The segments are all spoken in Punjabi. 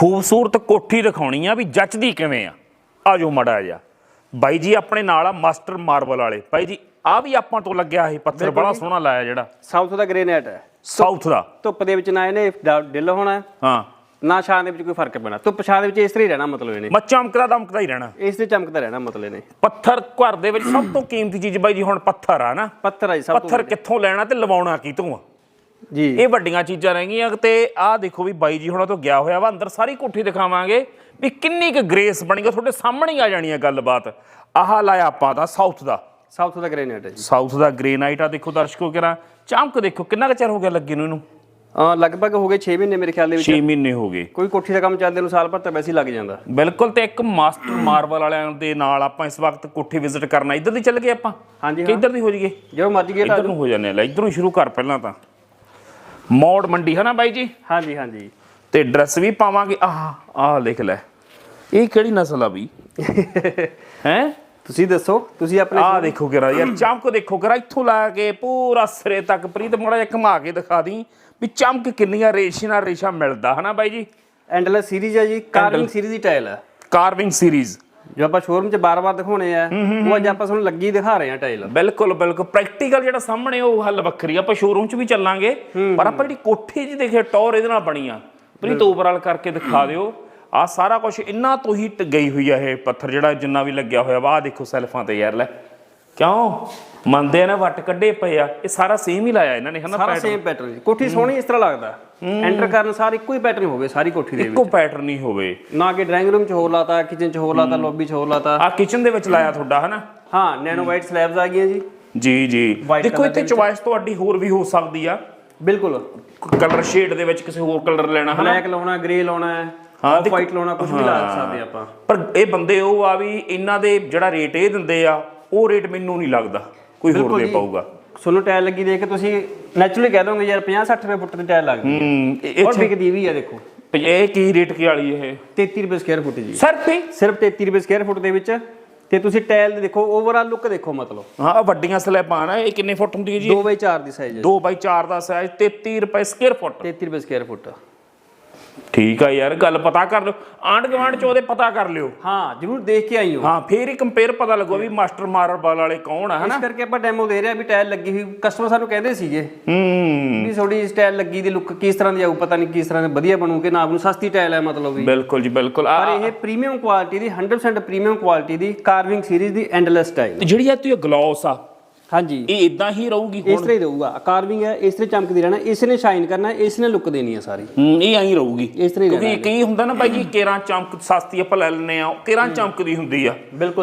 ਖੂਬਸੂਰਤ ਕੋਠੀ ਦਿਖਾਉਣੀ ਆ ਵੀ ਜੱਚਦੀ ਕਿਵੇਂ ਆ? ਆਜੋ ਮੜਾ ਜਾ ਬਾਈ ਜੀ ਆਪਣੇ ਨਾਲ ਆ ਮਾਸਟਰ ਮਾਰਬਲ ਵਾਲੇ। ਬਾਈ ਜੀ ਆ ਵੀ ਆਪਾਂ ਤੋਂ ਲੱਗਿਆ ਇਹ ਪੱਥਰ। ਬੜਾ ਸੋਹਣਾ ਲਾਇਆ ਜਿਹੜਾ। ਸਾਊਥ ਦਾ ਗ੍ਰੇਨਾਈਟ ਹੈ। ਸਾਊਥ ਦਾ। ਧੁੱਪ ਦੇ ਵਿੱਚ ਨਾ ਇਹਨੇ ਡਿੱਲ ਹੋਣਾ ਹੈ, ਨਾ ਛਾਂ ਦੇ ਵਿੱਚ ਕੋਈ ਫ਼ਰਕ ਪੈਣਾ। ਧੁੱਪ ਛਾਂ ਦੇ ਵਿੱਚ ਇਸ ਤਰ੍ਹਾਂ ਹੀ ਰਹਿਣਾ ਮਤਲਬ ਇਹਨੇ। ਮੈਂ ਚਮਕਦਾ ਦਮਕਦਾ ਹੀ ਰਹਿਣਾ। ਇਸ ਤੇ ਚਮਕਦਾ ਰਹਿਣਾ ਮਤਲਬ ਇਹਨੇ। ਪੱਥਰ ਘਰ ਦੇ ਵਿੱਚ ਸਭ ਤੋਂ ਕੀਮਤੀ ਚੀਜ਼ ਬਾਈ ਜੀ ਹੁਣ ਪੱਥਰ ਆ ਨਾ। ਪੱਥਰ ਹੈ ਜੀ ਸਭ ਤੋਂ ਪੱਥਰ ਕਿੱਥੋਂ ਲੈਣਾ ਤੇ ਲਵਾਉਣਾ ਕਿਤੋਂ ਆ? ਜੀ। ਇਹ ਵੱਡੀਆਂ ਚੀਜ਼ਾਂ ਰਹਿ ਗਈਆਂ ਤੇ ਆਹ ਦੇਖੋ ਵੀ ਬਾਈ ਜੀ ਹੁਣਾਂ ਤੋਂ ਗਿਆ ਹੋਇਆ ਵਾ ਅੰਦਰ ਸਾਰੀ ਕੋਠੀ ਦਿਖਾਵਾਂਗੇ ਵੀ ਕਿੰਨੀ ਕੁ ਗ੍ਰੇਸ ਬਣੀ ਆ ਤੁਹਾਡੇ ਸਾਹਮਣੇ ਹੀ ਆ ਜਾਣੀ ਆ ਗੱਲਬਾਤ। ਆਹ ਲਾਇਆ ਆਪਾਂ ਦਾ ਸਾਊਥ ਦਾ। ਸਾਊਥ ਦਾ ਗ੍ਰੇਨਾਈਟ ਹੈ ਜੀ। ਸਾਊਥ ਦਾ ਗ੍ਰੇਨਾਈਟ ਆ ਦੇਖੋ ਦਰਸ਼ਕੋ ਕਿਰਾ ਚਮਕ ਦੇਖੋ ਕਿੰਨਾ ਕੁ ਚਿਰ ਹੋ ਗਿਆ ਲੱਗੇ ਨੂੰ ਇਹਨੂੰ? ਅਹ ਲਗਭਗ ਹੋ ਗਏ 6 ਮਹੀਨੇ ਮੇਰੇ ਖਿਆਲ ਦੇ ਵਿੱਚ। 6 ਮਹੀਨੇ ਹੋ ਗਏ। ਕੋਈ ਕੋਠੀ ਦਾ ਕੰਮ ਚੱਲਦੇ ਨੂੰ ਸਾਲ ਭਰ ਤਾਂ ਵੈਸੇ ਹੀ ਲੱਗ ਜਾਂਦਾ। ਬਿਲਕੁਲ ਤੇ ਇੱਕ ਮਾਸਟਰ ਮਾਰਬਲ ਵਾਲਿਆਂ ਦੇ ਨਾਲ ਆਪਾਂ ਇਸ ਵਕਤ ਕੋਠੀ ਵਿਜ਼ਿਟ ਕਰਨਾ ਇੱਧਰ ਦੀ ਚੱਲ ਗਏ ਆਪਾਂ? ਹਾਂਜੀ ਕਿ ਇੱਧਰ ਦੀ ਹੋ ਜਾਈਏ? ਜਦੋਂ ਮਰਜ਼ੀ ਗੇਟ ਆ ਇੱਧਰ ਨੂੰ ਹੋ ਜਾਂਦੇ ਆ ਲੈ ਇੱਧਰੋਂ ਹੀ ਸ਼ੁਰੂ ਕਰ ਪਹਿਲਾਂ ਤਾਂ। ਮੌੜ ਮੰਡੀ ਹੈ ਨਾ ਬਾਈ ਜੀ? ਹਾਂਜੀ ਹਾਂਜੀ। ਤੇ ਡਰੈਸ ਵੀ ਪਾਵਾਂਗੇ। ਆਹ ਆਹ ਲਿਖ ਲੈ। ਇਹ ਕਿਹੜੀ ਨਸਲ ਆ ਵੀ ਹੈ? ਤੁਸੀਂ ਦੱਸੋ ਤੁਸੀਂ ਆਪਣੇ ਆਹ ਦੇਖੋ ਕਿਰਾ ਯਾਰ ਚਮਕ ਦੇਖੋ ਕਿਰਾ ਇੱਥੋਂ ਲਾ ਕੇ ਪੂਰਾ ਸਿਰੇ ਤੱਕ। ਪ੍ਰੀਤ ਮੋੜਾ ਜਿਹਾ ਘੁਮਾ ਕੇ ਦਿਖਾ ਦੀ ਵੀ ਚਮਕ ਕਿੰਨੀਆਂ ਰੇਸ਼ੇ ਨਾਲ ਰੇਸ਼ਾ ਮਿਲਦਾ ਹਨਾ ਬਾਈ ਜੀ? ਐਂਡਲੈਸ ਸੀਰੀਜ਼ ਹੈ ਜੀ ਕਾਰਵਿੰਗ ਸੀਰੀਜ਼ ਦੀ ਟਾਇਲ ਹੈ ਕਾਰਵਿੰਗ ਸੀਰੀਜ਼ ਜੋ ਆਪਾਂ ਸ਼ੋਰੂਮ 'ਚ ਬਾਰ-ਬਾਰ ਦਿਖਾਉਣੇ ਆ ਉਹ ਅੱਜ ਆਪਾਂ ਤੁਹਾਨੂੰ ਲੱਗੀ ਦਿਖਾ ਰਹੇ ਆ ਟਾਇਲ ਬਿਲਕੁਲ ਬਿਲਕੁਲ। ਪ੍ਰੈਕਟੀਕਲ ਜਿਹੜਾ ਸਾਹਮਣੇ ਉਹ ਹੱਲ ਵੱਖਰੀ। ਆਪਾਂ ਸ਼ੋਰੂਮ 'ਚ ਵੀ ਚੱਲਾਂਗੇ ਪਰ ਆਪਾਂ ਜਿਹੜੀ ਕੋਠੀ ਜੀ ਦੇਖੇ ਟੌਰ ਇਹਦੇ ਨਾਲ ਬਣੀ ਆ। ਪ੍ਰੀਤ ਓਵਰਆਲ ਕਰਕੇ ਦਿਖਾ ਦਿਓ। ਆ ਸਾਰਾ ਕੁਝ ਇੰਨਾ ਤੋਂ ਹੀ ਟ- ਗਈ ਹੋਈ ਆ ਇਹ ਪੱਥਰ ਜਿਹੜਾ ਜਿੰਨਾ ਵੀ ਲੱਗਿਆ ਹੋਇਆ ਵਾ। ਆਹ ਦੇਖੋ ਸੈਲਫਾਂ ਤੇ ਯਾਰ ਲੈ। ਕਿਉਂ? ਮੰਨਦੇ ਆ ਨਾ ਵੱਟ ਕੱਢੇ ਪਏ ਆ। ਇਹ ਸਾਰਾ ਸੇਮ ਹੀ ਲਾਇਆ ਇਹਨਾਂ ਨੇ ਹਨਾ ਸਾਰਾ ਸੇਮ ਪੈਟਰਨ ਜੀ। ਕੋਠੀ ਸੋਹਣੀ ਇਸ ਤਰ੍ਹਾਂ ਲੱਗਦਾ। ਐਂਟਰ ਕਰਨ ਸਾਰ ਇੱਕੋ ਹੀ ਪੈਟਰਨ ਹੋਵੇ ਸਾਰੀ ਕੋਠੀ ਦੇ ਵਿੱਚ। ਇੱਕੋ ਪੈਟਰਨ ਹੀ ਹੋਵੇ। ਨਾ ਕਿ ਡਰਾਇੰਗ ਰੂਮ 'ਚ ਹੋਰ ਲਾਤਾ ਕਿਚਨ 'ਚ ਹੋਰ ਲਾਤਾ ਲੌਬੀ 'ਚ ਹੋਰ ਲਾਤਾ। ਆ ਕਿਚਨ ਦੇ ਵਿੱਚ ਲਾਇਆ ਤੁਹਾਡਾ ਹਨਾ? ਹਾਂ ਨੈਨੋ ਵਾਈਟ ਸਲੈਬਸ ਆ ਗਈਆਂ ਜੀ। ਜੀ ਜੀ। White ਦੇਖੋ ਇੱਥੇ ਚੁਆਇਸ ਤੁਹਾਡੀ ਹੋਰ ਵੀ ਹੋ ਸਕਦੀ ਆ। ਬਿਲਕੁਲ। ਕਲਰ ਸ਼ੇਡ ਦੇ ਵਿੱਚ ਕਿਸੇ ਹੋਰ ਕਲਰ ਲੈਣਾ ਹਨਾ? ਬਲੈਕ ਲਾਉਣਾ ਗ੍ਰੇ ਲਾਉਣਾ ਹੈ ਹਾਂ, ਦੇਖੋ- ਵਾਈਟ ਲਾਉਣਾ ਕੁਝ ਵੀ ਲਾ ਸਕਦੇ ਆਪਾਂ। ਪਰ ਇਹ ਬੰਦੇ ਉਹ ਆ ਵੀ ਇਹਨਾਂ ਦੇ ਜਿਹੜਾ ਰੇਟ ਇਹ ਦਿੰਦੇ ਆ ਉਹ ਰੇਟ ਮੈਨੂੰ ਨਹੀਂ ਲੱਗਦਾ। ਕੋਈ ਹੋਰ ਦੇ। ਪਾਊਗਾ। ਤੁਹਾਨੂੰ ਟਾਇਲ ਲੱਗੀ ਦੇਖ ਕੇ ਤੁਸੀਂ ਨੈਚੁਰਲੀ ਕਹਿ ਦੋਗੇ ਯਾਰ 50 60 ਰੁਪਏ ਫੁੱਟ ਦੀ ਟਾਇਲ ਲੱਗਦੀ ਹੈ ਇਹ ਔਰ ਵਿਕਦੀ ਵੀ ਹੈ ਦੇਖੋ। ਇਹ ਕੀ ਰੇਟ ਕੀ ਵਾਲੀ ਇਹ? 33 ਰੁਪਏ ਸਕੁਅਰ ਫੁੱਟ ਜੀ। ਸਿਰਫ ਹੀ ਸਿਰਫ 33 ਰੁਪਏ ਸਕੁਅਰ ਫੁੱਟ ਦੇ ਵਿੱਚ। ਤੇ ਤੁਸੀਂ ਟਾਇਲ ਦੇਖੋ ਓਵਰਆਲ ਲੁੱਕ ਦੇਖੋ ਮਤਲਬ। ਹਾਂ ਵੱਡੀਆਂ ਸਲੈਬਾਂ ਨਾ ਇਹ ਕਿੰਨੇ ਫੁੱਟ ਹੁੰਦੀ ਹੈ ਜੀ? 2 ਬਾਈ 4 ਦੀ ਸਾਈਜ਼ ਹੈ। 2 ਬਾਈ 4 ਦਾ ਸਾਈਜ਼ 33 ਰੁਪਏ ਸਕੁਅਰ ਫੁੱਟ 33 ਰੁਪਏ ਸਕੁਅਰ ਫੁੱਟ ਠੀਕ ਆ ਯਾਰ ਗੱਲ ਪਤਾ ਕਰ ਲਿਓ। ਆਂਡ ਗਵਾਂਡ ਚ ਉਹਦੇ ਪਤਾ ਕਰ ਲਿਓ। ਹਾਂ ਜਰੂਰ ਦੇਖ ਕੇ ਆਈਓ ਹਾਂ। ਫੇਰ ਹੀ ਕੰਪੇਅਰ ਪਤਾ ਲੱਗੋ ਵੀ ਮਾਸਟਰ ਮਾਰਬਲ ਵਾਲੇ ਕੌਣ ਆ ਹਨਾ? ਇਸ ਕਰਕੇ ਆਪਾਂ ਡੈਮੋ ਦੇ ਰਹੇ ਆ ਵੀ ਟਾਇਲ ਲੱਗੀ ਹੋਈ। ਕਸਟਮਰ ਸਾਨੂੰ ਕਹਿੰਦੇ ਸੀਗੇ ਹੂੰ। ਵੀ ਥੋੜੀ ਟਾਇਲ ਲੱਗੀ ਦੀ ਲੁੱਕ ਕਿਸ ਤਰ੍ਹਾਂ ਦੀ ਆਊ ਪਤਾ ਨਹੀਂ ਕਿਸ ਤਰ੍ਹਾਂ ਦੀ ਵਧੀਆ ਬਣੂ ਕਿ ਨਾ ਬਣੂ ਸਸਤੀ ਟਾਇਲ ਹੈ ਮਤਲਬ ਵੀ। ਬਿਲਕੁਲ ਜੀ ਬਿਲਕੁਲ। ਆ ਪਰ ਇਹ ਪ੍ਰੀਮੀਅਮ ਕੁਆਲਿਟੀ ਦੀ 100% ਪ੍ਰੀਮੀਅਮ ਕੁਆਲਿਟੀ ਦੀ ਕਾਰਵਿੰਗ ਸੀਰੀਜ਼ ਦੀ ਐਂਡਲੈਸ ਟਾਇਲ ਜਿਹੜੀ ਆ ਤੂੰ ਗਲੋਸ ਆ ਹਾਂਜੀ। ਇਹ ਇਦਾਂ ਹੀ ਰਹੂਗੀ ਇਸ ਤਰ੍ਹਾਂ ਹੀ ਰਹੂਗਾ। ਕਾਰਵਿੰਗ ਹੈ ਇਸ ਤਰ੍ਹਾਂ ਚਮਕਦੀ ਰਹਿਣਾ ਇਸ ਨੇ ਸ਼ਾਈਨ ਕਰਨਾ ਇਸ ਨੇ ਲੁੱਕ ਦੇਣੀ ਹੈ ਸਾਰੀ। ਹੂੰ ਇਹ ਐਂ ਰਹੂਗੀ। ਇਸ ਤਰ੍ਹਾਂ ਹੀ ਕਿਉਂਕਿ ਕਈ ਹੁੰਦਾ ਨਾ ਬਾਈ ਜੀ ਕੇਰਾਂ ਚਮਕ ਸਸਤੀ ਆਪਾਂ ਲੈ ਲੈਂਦੇ ਆ ਕੇਰਾਂ ਚਮਕਦੀ ਹੁੰਦੀ ਆ।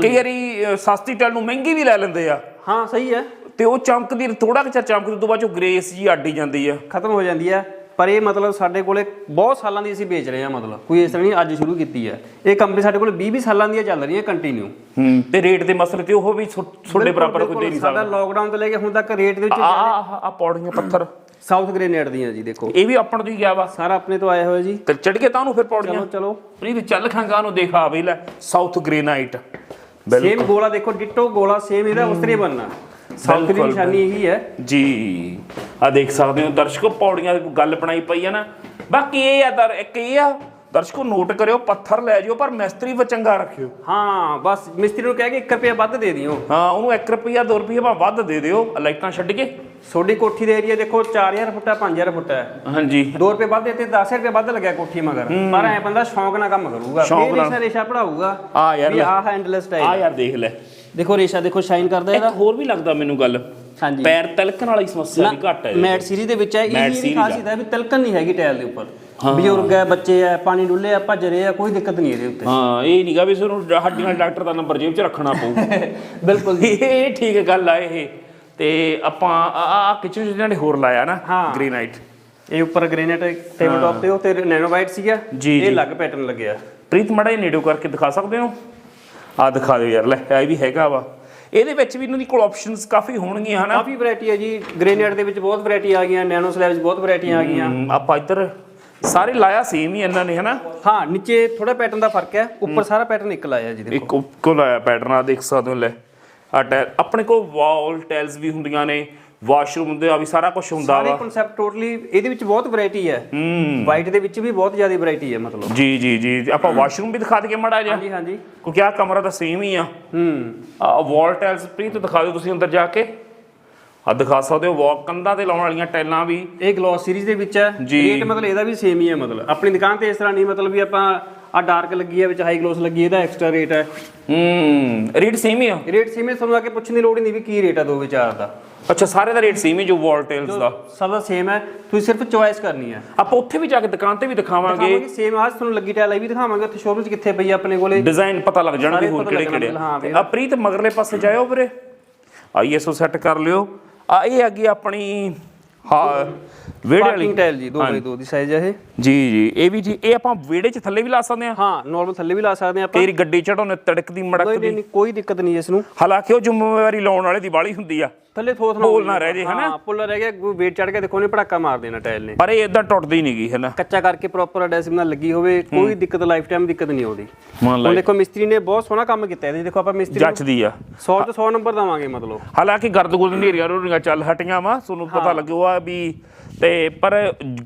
ਕਈ ਵਾਰੀ ਸਸਤੀ ਟੈਲ ਨੂੰ ਮਹਿੰਗੀ ਵੀ ਲੈ ਲੈਂਦੇ ਆ। ਹਾਂ ਸਹੀ ਹੈ। ਤੇ ਉਹ ਚਮਕਦੀ ਥੋੜਾ ਕੁ ਚਮਕਦੀ ਤੋਂ ਬਾਅਦ ਚੋਂ ਗ੍ਰੇਸ ਜੀ ਆਡੀ ਜਾਂਦੀ ਆ। ਖਤਮ ਹੋ ਜਾਂਦੀ ਹੈ ਪਰ ਇਹ ਮਤਲਬ ਸਾਡੇ ਕੋਲੇ ਬਹੁਤ ਸਾਲਾਂ ਦੀ ਅਸੀਂ ਵੇਚ ਰਹੇ ਹਾਂ ਮਤਲਬ ਕੋਈ ਇਸ ਤਰ੍ਹਾਂ ਨਹੀਂ ਅੱਜ ਸ਼ੁਰੂ ਕੀਤੀ ਹੈ। ਇਹ ਕੰਪਨੀ ਸਾਡੇ ਕੋਲ 20 20 ਸਾਲਾਂ ਦੀ ਚੱਲ ਰਹੀ ਹੈ ਕੰਟੀਨਿਊ ਹੂੰ ਤੇ ਰੇਟ ਦੇ ਮਸਲੇ ਤੇ ਉਹ ਵੀ ਤੁਹਾਡੇ ਬਰਾਬਰ ਕੋਈ ਦੇ ਨਹੀਂ ਸਾਡਾ ਸਕਦਾ ਲੋਕਡਾਊਨ ਤੋਂ ਲੈ ਕੇ ਹੁਣ ਤੱਕ ਰੇਟ ਦੇ ਵਿੱਚ ਆ ਆ ਪੌੜੀਆਂ ਪੱਥਰ। ਸਾਊਥ ਗ੍ਰੇਨੇਡ ਦੀਆਂ ਜੀ ਦੇਖੋ। ਇਹ ਵੀ ਆਪਣ ਤੋਂ ਹੀ ਗਿਆ ਵਾ। ਸਾਰਾ ਆਪਣੇ ਤੋਂ ਆਇਆ ਹੋਇਆ ਜੀ। ਤੇ ਚੜ ਕੇ ਤਾਂ ਉਹਨੂੰ ਫਿਰ ਪੌੜੀਆਂ। ਚਲੋ ਚਲੋ। ਪ੍ਰੀਤ ਚੱਲ ਖਾਂਗਾ ਉਹਨੂੰ ਦੇਖਾ ਵੀ ਲੈ ਸਾਊਥ ਗ੍ਰੇਨਾਈਟ ਸੇਮ ਗੋਲਾ ਦੇਖੋ ਡਿੱਟੋ ਗੋਲਾ ਸੇਮ ਇਹਦਾ ਉਸ ਤਰ੍ਹਾਂ ਬਣਨਾ। ਸਾਊਥ ਦੀ ਨਿਸ਼ਾਨੀ ਇਹੀ ਹੈ। ਜੀ ਆ ਦੇਖ ਸਕਦੇ ਹੋ ਦਰਸ਼ਕੋ ਪੌੜੀਆਂ ਦੀ ਗੱਲ ਬਣਾਈ ਪਈ ਆ ਨਾ। ਬਾਕੀ ਇਹ ਆ ਦਰ ਇੱਕ ਇਹ ਆ ਦਰਸ਼ਕੋ ਨੋਟ ਕਰਿਓ ਪੱਥਰ ਲੈ ਜਿਓ ਪਰ ਮਿਸਤਰੀ ਵਚੰਗਾ ਰੱਖਿਓ। ਹਾਂ ਬਸ ਮਿਸਤਰੀ ਨੂੰ ਕਹਿ ਕੇ 1 ਰੁਪਿਆ ਵੱਧ ਦੇ ਦਿਓ। ਹਾਂ ਉਹਨੂੰ 1 ਰੁਪਿਆ 2 ਰੁਪਿਆ ਭਾਵੇਂ ਵੱਧ ਦੇ ਦਿਓ। ਲਾਈਟਾਂ ਛੱਡ ਕੇ। ਤੁਹਾਡੀ ਕੋਠੀ ਦੇ ਏਰੀਆ ਦੇਖੋ 4000 ਫੁੱਟ ਹੈ 5000 ਫੁੱਟ ਹੈ। ਹਾਂਜੀ। 2 ਰੁਪਏ ਵੱਧ ਦਿੱਤੇ 10 ਰੁਪਏ ਵੱਧ ਲੱਗਿਆ ਕੋਠੀ ਮਗਰ। ਪਰ ਐ ਬੰਦਾ ਸ਼ੌਂਕ ਨਾਲ ਕੰਮ ਕਰੂਗਾ। ਫੇਰ ਨਾਲ। ਰੇਸ਼ਾ ਪੜਾਊਗਾ ਆ ਯਾਰ ਲੈ। ਆਹ ਐਂਡਲੈਸ ਆ ਯਾਰ ਦੇਖ ਲੈ। ਦੇਖੋ ਰੇਸ਼ਾ ਦੇਖੋ ਸ਼ਾਈਨ ਕਰਦਾ ਇੱਕ ਇਹਦਾ। ਹੋਰ ਵੀ ਲੱਗਦਾ ਮੈਨੂੰ ਗੱਲ। ਹਾਂਜੀ। ਪੈਰ ਤਿਲਕਣ ਵਾਲੀ ਸਮੱਸਿਆ ਵੀ ਘੱਟ ਹੈ ਮੈਟ ਸੀਰੀਜ਼ ਦੇ ਵਿੱਚ ਹੈ ਇਹ ਆ। ਖਾਸੀਅਤ ਹੈ ਵੀ ਤਿਲਕਣ ਨਹੀਂ ਹੈਗੀ ਟਾਇਲ ਦੇ ਉੱਪਰ। ਬਜ਼ੁਰਗ ਹੈ ਬੱਚੇ ਹੈ ਪਾਣੀ ਡੁੱਲੇ ਆ ਭੱਜ ਰਹੇ ਆ ਕੋਈ ਦਿੱਕਤ ਨਹੀਂ ਇਹਦੇ ਉੱਤੇ। ਹਾਂ ਇਹ ਨਹੀਂਗਾ ਵੀ ਤੁਹਾਨੂੰ ਹੱਡੀਆਂ ਵਾਲੇ ਡਾਕਟਰ ਦਾ ਨੰਬਰ ਜੇਬ 'ਚ ਰੱਖਣਾ ਪਊ। ਬਿਲਕੁਲ ਇਹ ਠੀਕ ਗੱਲ ਆ ਇਹ। ਤੇ ਆਪਾਂ ਆ ਕਿਚਨ ਜਿਹਨਾਂ ਨੇ ਹੋਰ ਲਾਇਆ ਨਾ। ਗ੍ਰੇਨਾਈਟ ਇਹ ਉੱਪਰ ਗ੍ਰੇਨਾਈਟ ਟੇਬਲ ਟਾਪ ਤੇ ਉਹ ਤੇ ਨੈਨੋ ਵਾਈਟ ਸੀਗਾ। ਇਹ। ਅਲੱਗ ਪੈਟਰਨ ਲੱਗਿਆ। ਪ੍ਰੀਤ ਮੜਾ ਇਹ ਨੇੜੋ ਕਰਕੇ ਦਿਖਾ ਸਕਦੇ ਹੋ? ਆ ਦਿਖਾ ਦਿਓ ਯਾਰ ਲੈ ਇਹ ਵੀ ਹੈਗਾ ਵਾ। ਇਹਦੇ ਵਿੱਚ ਵੀ ਇਹਨਾਂ ਦੀ ਕੋਲ ਆਪਸ਼ਨਸ ਕਾਫੀ ਹੋਣਗੀਆਂ ਹਨਾ? ਕਾਫੀ ਵੈਰਾਈਟੀ ਹੈ ਜੀ। ਗ੍ਰੇਨਾਈਟ ਦੇ ਵਿੱਚ ਬਹੁਤ ਵੈਰਾਈਟੀ ਆ ਗਈਆਂ ਨੈਨੋ ਸਲੈਬਸ ਬਹੁਤ ਵੈਰਾਈਟੀਆਂ ਆ ਗਈਆਂ। ਆਪਾਂ ਇੱਧਰ ਸਾਰੇ ਲਾਇਆ ਸੇਮ ਹੀ ਇਹਨਾਂ ਨੇ ਹਨਾ? ਹਾਂ ਨੀਚੇ ਥੋੜਾ ਪੈਟਰਨ ਦਾ ਫ਼ਰਕ ਹੈ ਉੱਪਰ ਸਾਰਾ ਪੈਟਰਨ ਇੱਕ ਲਾਇਆ ਜੀ ਦੇਖੋ। ਇੱਕ ਕੋ ਲਾਇਆ ਪੈਟਰਨ ਆ ਦੇਖ ਸਕਦੇ ਹੋ ਲੈ। ਆ ਟੈਲ ਆਪਣੇ ਕੋਲ ਵਾਲ ਟੈਲਸ ਵੀ ਹੁੰਦੀਆਂ ਨੇ ਵਾਸ਼ਰੂਮ ਦੇ ਆ ਵੀ ਸਾਰਾ ਕੁਝ ਹੁੰਦਾ ਸਾਰੇ ਵਾ। ਕਨਸੈਪਟ ਟੋਟਲੀ ਇਹਦੇ ਵਿੱਚ ਬਹੁਤ ਵੈਰਾਈਟੀ ਹੈ। ਵਾਈਟ ਦੇ ਵਿੱਚ ਵੀ ਬਹੁਤ ਜ਼ਿਆਦਾ ਵੈਰਾਈਟੀ ਹੈ ਮਤਲਬ। ਜੀ ਜੀ ਜੀ। ਆਪਾਂ ਵਾਸ਼ਰੂਮ ਵੀ ਦਿਖਾ ਦਈਏ ਮੜਾ ਜਾ ਹਾਂਜੀ ਹਾਂਜੀ। ਕਿਉਂਕਿ ਆ ਕਮਰਾ ਤਾਂ ਸੇਮ ਹੀ ਆ। ਹੂੰ। ਆ ਵਾਲ ਟਾਈਲਸ ਪ੍ਰੀਤ ਦਿਖਾ ਦਿਓ ਤੁਸੀਂ ਅੰਦਰ ਜਾ ਕੇ। ਆ ਦਿਖਾ ਸਕਦੇ ਹੋ ਵਾਲ ਕੰਧਾਂ ਤੇ ਲਾਉਣ ਵਾਲੀਆਂ ਟਾਈਲਾਂ ਵੀ। ਇਹ ਗਲੋਸ ਸੀਰੀਜ਼ ਦੇ ਵਿੱਚ ਹੈ। ਜੀ। ਰੇਟ ਮਤਲਬ ਇਹਦਾ ਵੀ ਸੇਮ ਹੀ ਹੈ ਮਤਲਬ। ਆਪਣੀ ਦੁਕਾਨ ਤੇ ਇਸ ਤਰ੍ਹਾਂ ਨਹੀਂ ਮਤਲਬ ਵੀ ਆਪਾਂ ਆ ਡਾਰਕ ਲੱਗੀ ਹੈ ਵਿੱਚ ਹਾਈ ਗਲੋਸ ਲੱਗੀ ਹੈ ਇਹਦਾ ਐਕਸਟਰਾ ਰੇਟ ਹੈ। ਹੂੰ ਰੇਟ ਸੇਮ ਹੀ ਆ? ਰੇਟ ਸੇਮ ਹੈ ਤੁਹਾਨੂੰ ਆ ਕੇ ਪੁੱਛਣ ਦੀ ਲੋੜ ਹੀ ਨਹੀਂ ਵੀ ਕੀ ਰੇਟ ਹੈ ਦੋ ਵਿਚਾਰ ਦਾ। ਅੱਛਾ ਸਾਰੇ ਦਾ ਰੇਟ ਸੇਮ ਹੀ ਜੋ ਵਾਲ ਟਾਈਲਸ ਦਾ? ਸਭ ਦਾ ਸੇਮ ਹੈ ਤੁਸੀਂ ਸਿਰਫ ਚੁਆਇਸ ਕਰਨੀ ਹੈ। ਆਪਾਂ ਉੱਥੇ ਵੀ ਜਾ ਕੇ ਦੁਕਾਨ ਤੇ ਵੀ ਦਿਖਾਵਾਂਗੇ। ਸੇਮ ਆਜ ਤੁਹਾਨੂੰ ਲੱਗੀ ਟਾਇਲ ਵੀ ਦਿਖਾਵਾਂਗੇ ਉੱਥੇ ਸ਼ੋਰੂਮ 'ਚ ਕਿੱਥੇ ਪਈ ਆਪਣੇ ਕੋਲੇ। ਡਿਜ਼ਾਈਨ ਪਤਾ ਲੱਗ ਜਾਣਾ ਵੀ ਹੋਰ ਕਿਹੜੇ ਕਿਹੜੇ। ਆ। ਪ੍ਰੀਤ ਮਗਰਲੇ ਪਾਸੇ ਜਾਇਓ ਵੀਰੇ। ਆਈਐਸਓ ਸੈੱਟ ਕਰ ਲਿਓ। ਆ ਇਹ ਹੈਗੀ ਆਪਣੀ ਹਾਂ ਵਿਹੜੇ ਵਾਲੀ? ਪਾਰਕਿੰਗ ਟਾਇਲ ਜੀ 2x2 ਦੀ ਸਾਈਜ਼ ਹੈ ਇਹ। ਜੀ ਜੀ। ਇਹ ਵੀ ਜੀ ਇਹ ਆਪਾਂ ਵਿਹੜੇ 'ਚ ਥੱਲੇ ਵੀ ਲਾ ਸਕਦੇ ਆ ਹਾਂ ਨਾਰਮਲ ਥੱਲੇ ਵੀ ਲਾ ਸਕਦੇ ਆਪਾਂ। ਤੇਰੀ ਗੱਡੀ ਚੜਾਉਣੇ ਤੜਕਦੀ ਕੋਈ ਮੜਕਦੀ। ਨਹੀਂ ਕੋਈ ਦਿੱਕਤ ਨਹੀਂ ਇਸ ਨੂੰ। ਹਾਲਾਂਕਿ ਉਹ ਜ਼ਿੰਮੇਵਾਰੀ ਲਾਉਣ ਵਾਲੇ ਦੀ ਬਾਲੀ ਹੁੰਦੀ ਆ। ਥੱਲੇ ਥੋਥ ਬੋਲ ਨਾ ਰਹਿ ਜੇ, ਹਨਾ? ਹਾਂ ਪੁੱਲ ਰਹਿ ਗਿਆ ਕੋਈ ਚੜ ਕੇ ਦੇਖੋ ਨੇ ਪੜਾਕਾ ਮਾਰ ਦੇਣਾ ਟਾਇਲ ਨੇ। ਪਰ ਇਹ ਇਦਾਂ ਟੁੱਟਦੀ ਨਹੀਂ ਗਈ ਹੈ ਨਾ ਕੱਚਾ ਕਰਕੇ ਪ੍ਰੋਪਰ ਅਡੈਸਿਵ ਨਾਲ ਲੱਗੀ ਹੋਵੇ ਕੋਈ ਦਿੱਕਤ ਲਾਈਫ ਟਾਈਮ ਦਿੱਕਤ ਨਹੀਂ ਆਉਂਦੀ। ਮੰਨ ਹੁਣ ਦੇਖੋ ਮਿਸਤਰੀ ਨੇ ਬਹੁਤ ਸੋਹਣਾ ਕੰਮ ਕੀਤਾ ਇਹਦੇ 'ਚ। ਦੇਖੋ ਆਪਾਂ ਮਿਸਤਰੀ ਨੂੰ ਜੱਚਦੀ ਆ। 100 ਤੋਂ 100 ਨੰਬਰ ਦਵਾਂਗੇ ਮਤਲਬ। ਹਾਲਾਂਕਿ ਗਰਦ ਗੁਰਦ ਨੇਰੀਆਂ ਰੋਰੀਆਂ ਚੱਲ ਹਟੀਆਂ ਵਾ ਤੁਹਾਨੂੰ ਪਤਾ ਲੱਗਿਆ ਵੀ ਤੇ ਪਰ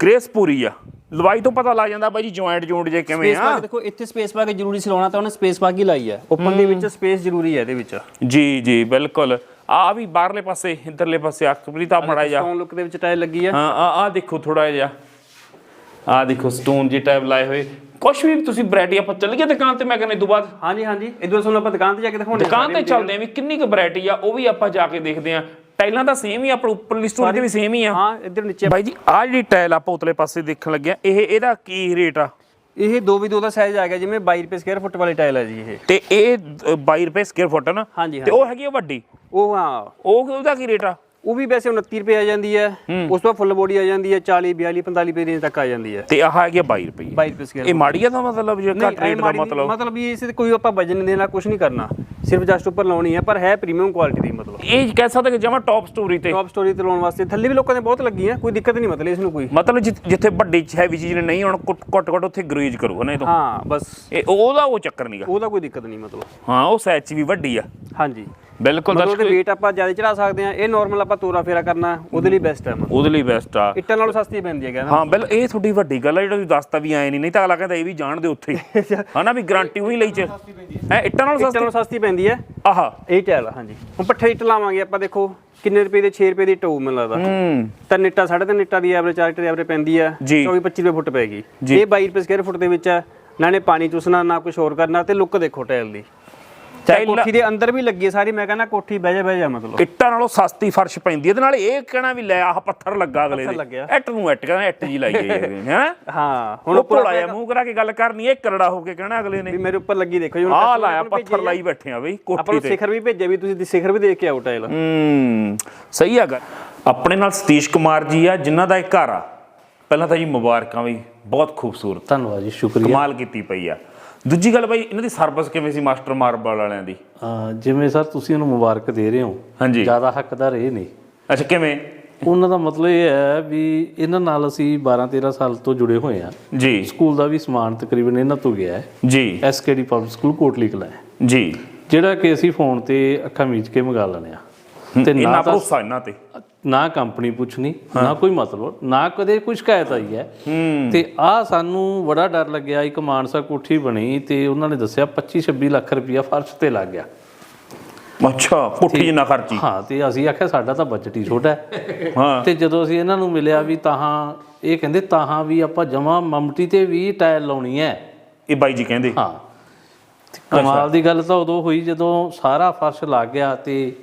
ਗ੍ਰੇਸ ਪੂਰੀ ਆ। ਲਵਾਈ ਤੋਂ ਪਤਾ ਲੱਗ ਜਾਂਦਾ ਬਾਈ ਜੀ ਜੁਆਇੰਟ ਜੂੰਟ ਜੇ ਕਿਵੇਂ ਸਪੇਸ ਆ। ਪਾ ਕੇ ਦੇਖੋ ਇੱਥੇ ਸਪੇਸ ਪਾ ਕੇ ਜ਼ਰੂਰੀ ਸਿਲਾਉਣਾ ਤਾਂ ਉਹਨੇ ਸਪੇਸ ਪਾ ਕੇ ਹੀ ਲਾਈ ਹੈ ਓਪਨ ਦੇ ਵਿੱਚ ਸਪੇਸ ਜ਼ਰੂਰੀ ਹੈ ਇਹਦੇ ਵਿੱਚ। ਜੀ ਜੀ ਬਿਲਕੁਲ। ਆ ਵੀ ਬਾਹਰਲੇ ਪਾਸੇ ਇਧਰਲੇ ਪਾਸੇ ਵੀ ਤਾਂ ਮੜਾ ਜਾ ਸਟੋਨ ਲੁੱਕ ਦੇ ਵਿੱਚ ਟਾਇਲ ਲੱਗੀ ਹੈ ਹਾਂ ਆ ਆ ਦੇਖੋ ਥੋੜਾ ਜਿਹਾ। ਆ ਦੇਖੋ ਸਟੋਨ ਜੀ ਟਾਈਪ ਲਾਏ ਹੋਏ। ਕੁਛ ਵੀ ਤੁਸੀਂ ਵੈਰਾਈਟੀ ਆਪਾਂ ਚੱਲ ਗਏ ਦੁਕਾਨ ਤੇ ਮੈਂ ਕਹਿੰਦਾ ਤੋਂ ਬਾਅਦ। ਹਾਂਜੀ ਹਾਂਜੀ। ਇਦੋਂ ਤੁਹਾਨੂੰ ਆਪਾਂ ਦੁਕਾਨ ਤੇ ਜਾ ਕੇ ਦਿਖਾਉਣੇ ਦੁਕਾਨ ਤੇ ਚੱਲਦੇ ਆ ਵੀ ਕਿੰਨੀ ਕੁ ਵੈਰਾਈਟੀ ਆ ਉਹ ਵੀ ਆਪਾਂ ਜਾ ਕੇ ਦੇਖਦੇ ਆ ਟਾਈਲਾਂ ਤਾਂ ਸੇਮ ਹੀ ਆ, ਆਪਣੀ ਉੱਪਰਲੀ ਸਟੋਰੀ ਤੇ ਵੀ ਸੇਮ ਹੀ ਆ। ਹਾਂ ਇੱਧਰ ਨੀਚੇ ਬਾਈ ਜੀ ਆ ਜਿਹੜੀ ਟਾਈਲ ਆਪਾਂ ਉਤਲੇ ਪਾਸੇ ਦੇਖਣ ਲੱਗਿਆ ਇਹ ਇਹਦਾ ਕੀ ਰੇਟ ਆ? ਇਹ 2v2 ਦਾ ਸਾਈਜ਼ ਆ ਗਿਆ ਜਿਵੇਂ 22 ਰੁਪਏ ਸਕੁਅਰ ਫੁੱਟ ਵਾਲੀ ਟਾਇਲ ਹੈ ਜੀ ਇਹ। ਤੇ ਇਹ ਅ, 22 ਰੁਪਏ ਸਕੁਅਰ ਫੁੱਟ ਆ ਨਾ? ਹਾਂਜੀ ਤੇ ਉਹ ਹੈਗੀ ਆ ਵੱਡੀ? ਉਹ ਹਾਂ। ਉਹ ਉਹਦਾ ਕੀ ਰੇਟ ਆ? ਉਹ ਵੀ ਵੈਸੇ 29 ਰੁਪਏ ਆ ਜਾਂਦੀ ਹੈ ਉਸ ਤੋਂ ਬਾਅਦ ਫੁੱਲ ਬੋਡੀ ਆ ਜਾਂਦੀ ਹੈ 40 42 45 ਰੁਪਏ ਰੇਂਜ ਤੱਕ ਆ ਜਾਂਦੀ ਹੈ। ਤੇ ਆਹ ਹੈਗੀ ਆ 22 ਰੁਪਏ। 22 ਰੁਪਏ ਸਕੁਅਰ ਇਹ ਮਾੜੀ ਆ ਦਾ ਮਤਲਬ ਜੇ ਘੱਟ ਰੇਟ ਦਾ ਮਤਲਬ? ਮਤਲਬ ਵੀ ਇਸ ਤੇ ਕੋਈ ਆਪਾਂ ਵਜਨ ਨਹੀਂ ਦੇਣਾ ਕੁਝ ਨਹੀਂ ਕਰਨਾ। ਸਿਰਫ ਜਸਟ ਉੱਪਰ ਲਾਉਣੀ ਹੈ ਪਰ ਹੈ ਪ੍ਰੀਮੀਅਮ ਕੁਆਲਿਟੀ ਦੀ ਮਤਲਬ। ਇਹ ਕਹਿ ਸਕਦੇ ਕਿ ਜਮਾ ਟੌਪ ਸਟੋਰੀ ਤੇ। ਟੌਪ ਸਟੋਰੀ ਤੇ ਲਾਉਣ ਵਾਸਤੇ। ਥੱਲੇ ਵੀ ਲੋਕਾਂ ਦੇ ਬਹੁਤ ਲੱਗੀਆਂ ਕੋਈ ਦਿੱਕਤ ਨਹੀਂ ਮਤਲਬ ਇਸ ਨੂੰ ਕੋਈ। ਮਤਲਬ ਜਿੱਥੇ ਵੱਡੀ ਹੈਵੀ ਚੀਜ਼ ਨੇ ਨਹੀਂ ਹੁਣ ਘੱਟ ਘੱਟ ਉੱਥੇ ਗਰੇਜ ਕਰੋ ਨਾ ਇਹ ਤੋਂ। ਹਾਂ ਬਸ। ਇਹ ਉਹਦਾ ਉਹ ਚੱਕਰ ਨਹੀਂਗਾ ਉਹਦਾ ਕੋਈ ਦਿੱਕਤ ਨਹੀਂ ਮਤਲਬ। ਹਾਂ ਉਹ ਸੈਚ ਵੀ ਵੱਡੀ ਆ। ਹਾਂਜੀ। ਬਿਲਕੁਲ ਮਤਲਬ ਦਰਸ਼ਕ ਉਹਦੇ weight ਆਪਾਂ ਜ਼ਿਆਦਾ ਚੜਾ ਸਕਦੇ ਆ ਇਹ ਨਾਰਮਲ ਆਪਾਂ ਤੋਰਾ ਫੇਰਾ ਕਰਨਾ ਉਹਦੇ ਲਈ ਬੈਸਟ ਹੈ ਉਹਦੇ ਲਈ ਬੈਸਟ ਆ। ਇੱਟਾਂ ਨਾਲੋਂ ਸਸਤੀ ਪੈਂਦੀ ਹੈ ਕਹਿੰਦਾ ਹਾਂ ਬਿਲ ਇਹ ਤੁਹਾਡੀ ਵੱਡੀ ਗੱਲ ਆ ਜਿਹੜਾ ਤੁਸੀਂ ਦੱਸਤਾ ਵੀ ਐ ਨਹੀਂ ਨਹੀਂ ਤਾਂ ਅਗਲਾ ਕਹਿੰਦਾ ਇਹ ਵੀ ਜਾਣਦੇ ਉੱਥੇ ਹੀ। ਹਨਾ ਵੀ ਗਾਰੰਟੀ ਉਹੀ ਲਈ ਚ। ਹੈ ਇੱਟਾਂ ਨਾਲ ਇੱਟਾਂ ਸਸਤੀ ਨਾਲੋਂ ਸਸਤੀ? ਪੈਂਦੀ ਹੈ ਆਹਾ। ਇਹ ਟਾਇਲ ਆ, ਹਾਂਜੀ। ਹੁਣ ਪੱਠੇ ਇੱਟ ਲਾਵਾਂਗੇ ਆਪਾਂ ਦੇਖੋ ਕਿੰਨੇ ਰੁਪਏ ਦੇ 6 ਰੁਪਏ ਦੀ ਟੋ ਮੈਨੂੰ ਲੱਗਦਾ। ਹੂੰ। ਤਿੰਨ ਇੱਟਾਂ ਸਾਢੇ ਤਿੰਨ ਇੱਟਾਂ ਦੀ ਐਵਰੇਜ 4 ਇੱਟ ਦੀ ਐਵਰੇਜ ਪੈਂਦੀ ਜੀ। 24 25 ਰੁਪਏ ਫੁੱਟ ਪੈਗੀ। ਇਹ 22 ਰੁਪਏ ਸਕੁਅਰ ਫੁੱਟ ਦੇ ਵਿੱਚ ਹੈ ਨਾ ਨੇ ਪਾਣੀ ਚੂਸਣਾ ਨਾ ਕੁਝ ਹੋਰ ਕਰਨਾ ਤੇ ਲੁੱਕ ਦੇਖੋ ਟਾਇਲ ਦੀ। ਚਾਹੇ ਕੋਠੀ ਦੇ ਅੰਦਰ ਵੀ ਲੱਗੀ ਹੈ ਸਾਰੀ ਮੈਂ ਕਹਿੰਦਾ ਕੋਠੀ ਬਹਿ ਜਾ ਬਹਿ ਜਾ ਮਤਲਬ। ਇੱਟਾਂ ਨਾਲੋਂ ਸਸਤੀ ਫਰਸ਼ ਪੈਂਦੀ ਇਹਦੇ ਨਾਲ ਇਹ ਕਹਿਣਾ ਵੀ ਲੈ ਆਹ ਪੱਥਰ ਲੱਗਾ ਅਗਲੇ ਦੇ। ਇੱਟ ਨੂੰ ਇੱਟ ਕਹਿੰਦਾ ਇੱਟ ਜੀ ਲਾਈ ਗਈ ਹੈ? ਹਾਂ ਹੁਣ ਭੋਲਾ ਜਿਹਾ ਮੂੰਹ ਕਰਾ ਕੇ ਗੱਲ ਕਰਨੀ ਇਹ ਕਰੜਾ ਹੋ ਕੇ ਕਹਿਣਾ ਅਗਲੇ ਨੇ। ਵੀ ਮੇਰੇ ਉੱਪਰ ਲੱਗੀ ਦੇਖੋ ਜੀ ਹੁਣ ਆਹ ਲਾਇਆ ਪੱਥਰ ਲਾਈ ਬੈਠੇ ਆ ਬਈ ਆਪਾਂ ਕੋਠੀ ਤੇ। ਸਿਖਰ ਵੀ ਭੇਜਿਆ ਵੀ ਤੁਸੀਂ ਸਿਖਰ ਵੀ ਦੇਖ ਕੇ ਆਓ ਟਾਇਲ। ਹੂੰ ਸਹੀ ਆ ਗੱਲ। ਆਪਣੇ ਨਾਲ ਸਤੀਸ਼ ਕੁਮਾਰ ਜੀ ਆ ਜਿਨ੍ਹਾਂ ਦਾ ਇਹ ਘਰ ਆ। ਪਹਿਲਾਂ ਤਾਂ ਜੀ ਮੁਬਾਰਕਾਂ ਬਈ। ਬਹੁਤ ਖੂਬਸੂਰਤ। ਧੰਨਵਾਦ ਜੀ ਸ਼ੁਕਰੀਆ। ਕਮਾਲ ਕੀਤੀ ਪਈ ਆ। ਦੂਜੀ ਗੱਲ ਬਈ ਇਹਨਾਂ ਦੀ ਸਰਵਿਸ ਕਿਵੇਂ ਸੀ ਮਾਸਟਰ ਮਾਰਬਲ ਵਾਲਿਆਂ ਦੀ? ਅਹ ਜਿਵੇਂ ਸਰ ਤੁਸੀਂ ਉਹਨੂੰ ਮੁਬਾਰਕ ਦੇ ਰਹੇ ਹੋ। ਹਾਂਜੀ। ਜ਼ਿਆਦਾ ਹੱਕਦਾਰ ਇਹ ਨਹੀਂ ਅੱਛਾ ਕਿਵੇਂ? ਉਹਨਾਂ ਦਾ ਮਤਲਬ ਇਹ ਹੈ ਵੀ ਇਹਨਾਂ ਨਾਲ ਅਸੀਂ 12 13 ਸਾਲ ਤੋਂ ਜੁੜੇ ਹੋਏ ਆ ਜੀ। ਸਕੂਲ ਦਾ ਵੀ ਸਮਾਨ ਤਕਰੀਬਨ ਇਹਨਾਂ ਤੋਂ ਗਿਆ ਹੈ। ਜੀ। ਐਸਕੇਡੀ ਪਬਲਿਕ ਸਕੂਲ ਕੋਟਲੀ ਕਲਾ ਹੈ। ਜੀ। ਜਿਹੜਾ ਕਿ ਅਸੀਂ ਫੋਨ ਤੇ ਅੱਖਾਂ ਮੀਚ ਕੇ ਮੰਗਾ ਆ ਤੇ ਨਾ ਇੰਨਾ ਭਰੋਸਾ ਇਹਨਾਂ ਤੇ? ਨਾ ਕੰਪਨੀ ਪੁੱਛਣੀ ਨਾ ਕੋਈ ਮਤਲਬ ਨਾ ਕਦੇ ਕੋਈ ਸ਼ਿਕਾਇਤ ਆਈ ਹੈ। ਤੇ ਆ ਸਾਨੂੰ ਬੜਾ ਡਰ ਲੱਗਿਆ ਇੱਕ ਮਾਨਸਾ ਕੋਠੀ ਬਣੀ ਤੇ ਉਹਨਾਂ ਨੇ ਦੱਸਿਆ 25 26 ਲੱਖ ਰੁਪਇਆ ਫਰਸ਼ ਤੇ ਲੱਗ ਗਿਆ। ਅੱਛਾ ਕੋਠੀ ਜਿੰਨਾ ਖਰਚੀ? ਹਾਂ ਤੇ ਅਸੀਂ ਆਖਿਆ ਸਾਡਾ ਤਾਂ ਬਜਟ ਹੀ ਛੋਟਾ ਹੈ। ਹਾਂ। ਤੇ ਜਦੋਂ ਅਸੀਂ ਇਹਨਾਂ ਨੂੰ ਮਿਲਿਆ ਵੀ ਤਾਹਾਂ ਇਹ ਕਹਿੰਦੇ ਤਾਹਾਂ ਵੀ ਆਪਾਂ ਜਮਾ ਮਮਟੀ ਤੇ ਵੀ ਟਾਇਲ ਲਾਉਣੀ ਹੈ। ਇਹ ਬਾਈ ਜੀ ਕਹਿੰਦੇ? ਹਾਂ। ਕਮਾਲ ਦੀ ਗੱਲ ਤਾਂ ਉਦੋਂ ਹੋਈ ਜਦੋਂ ਸਾਰਾ ਫਰਸ਼ ਲੱਗ ਗਿਆ ਤੇ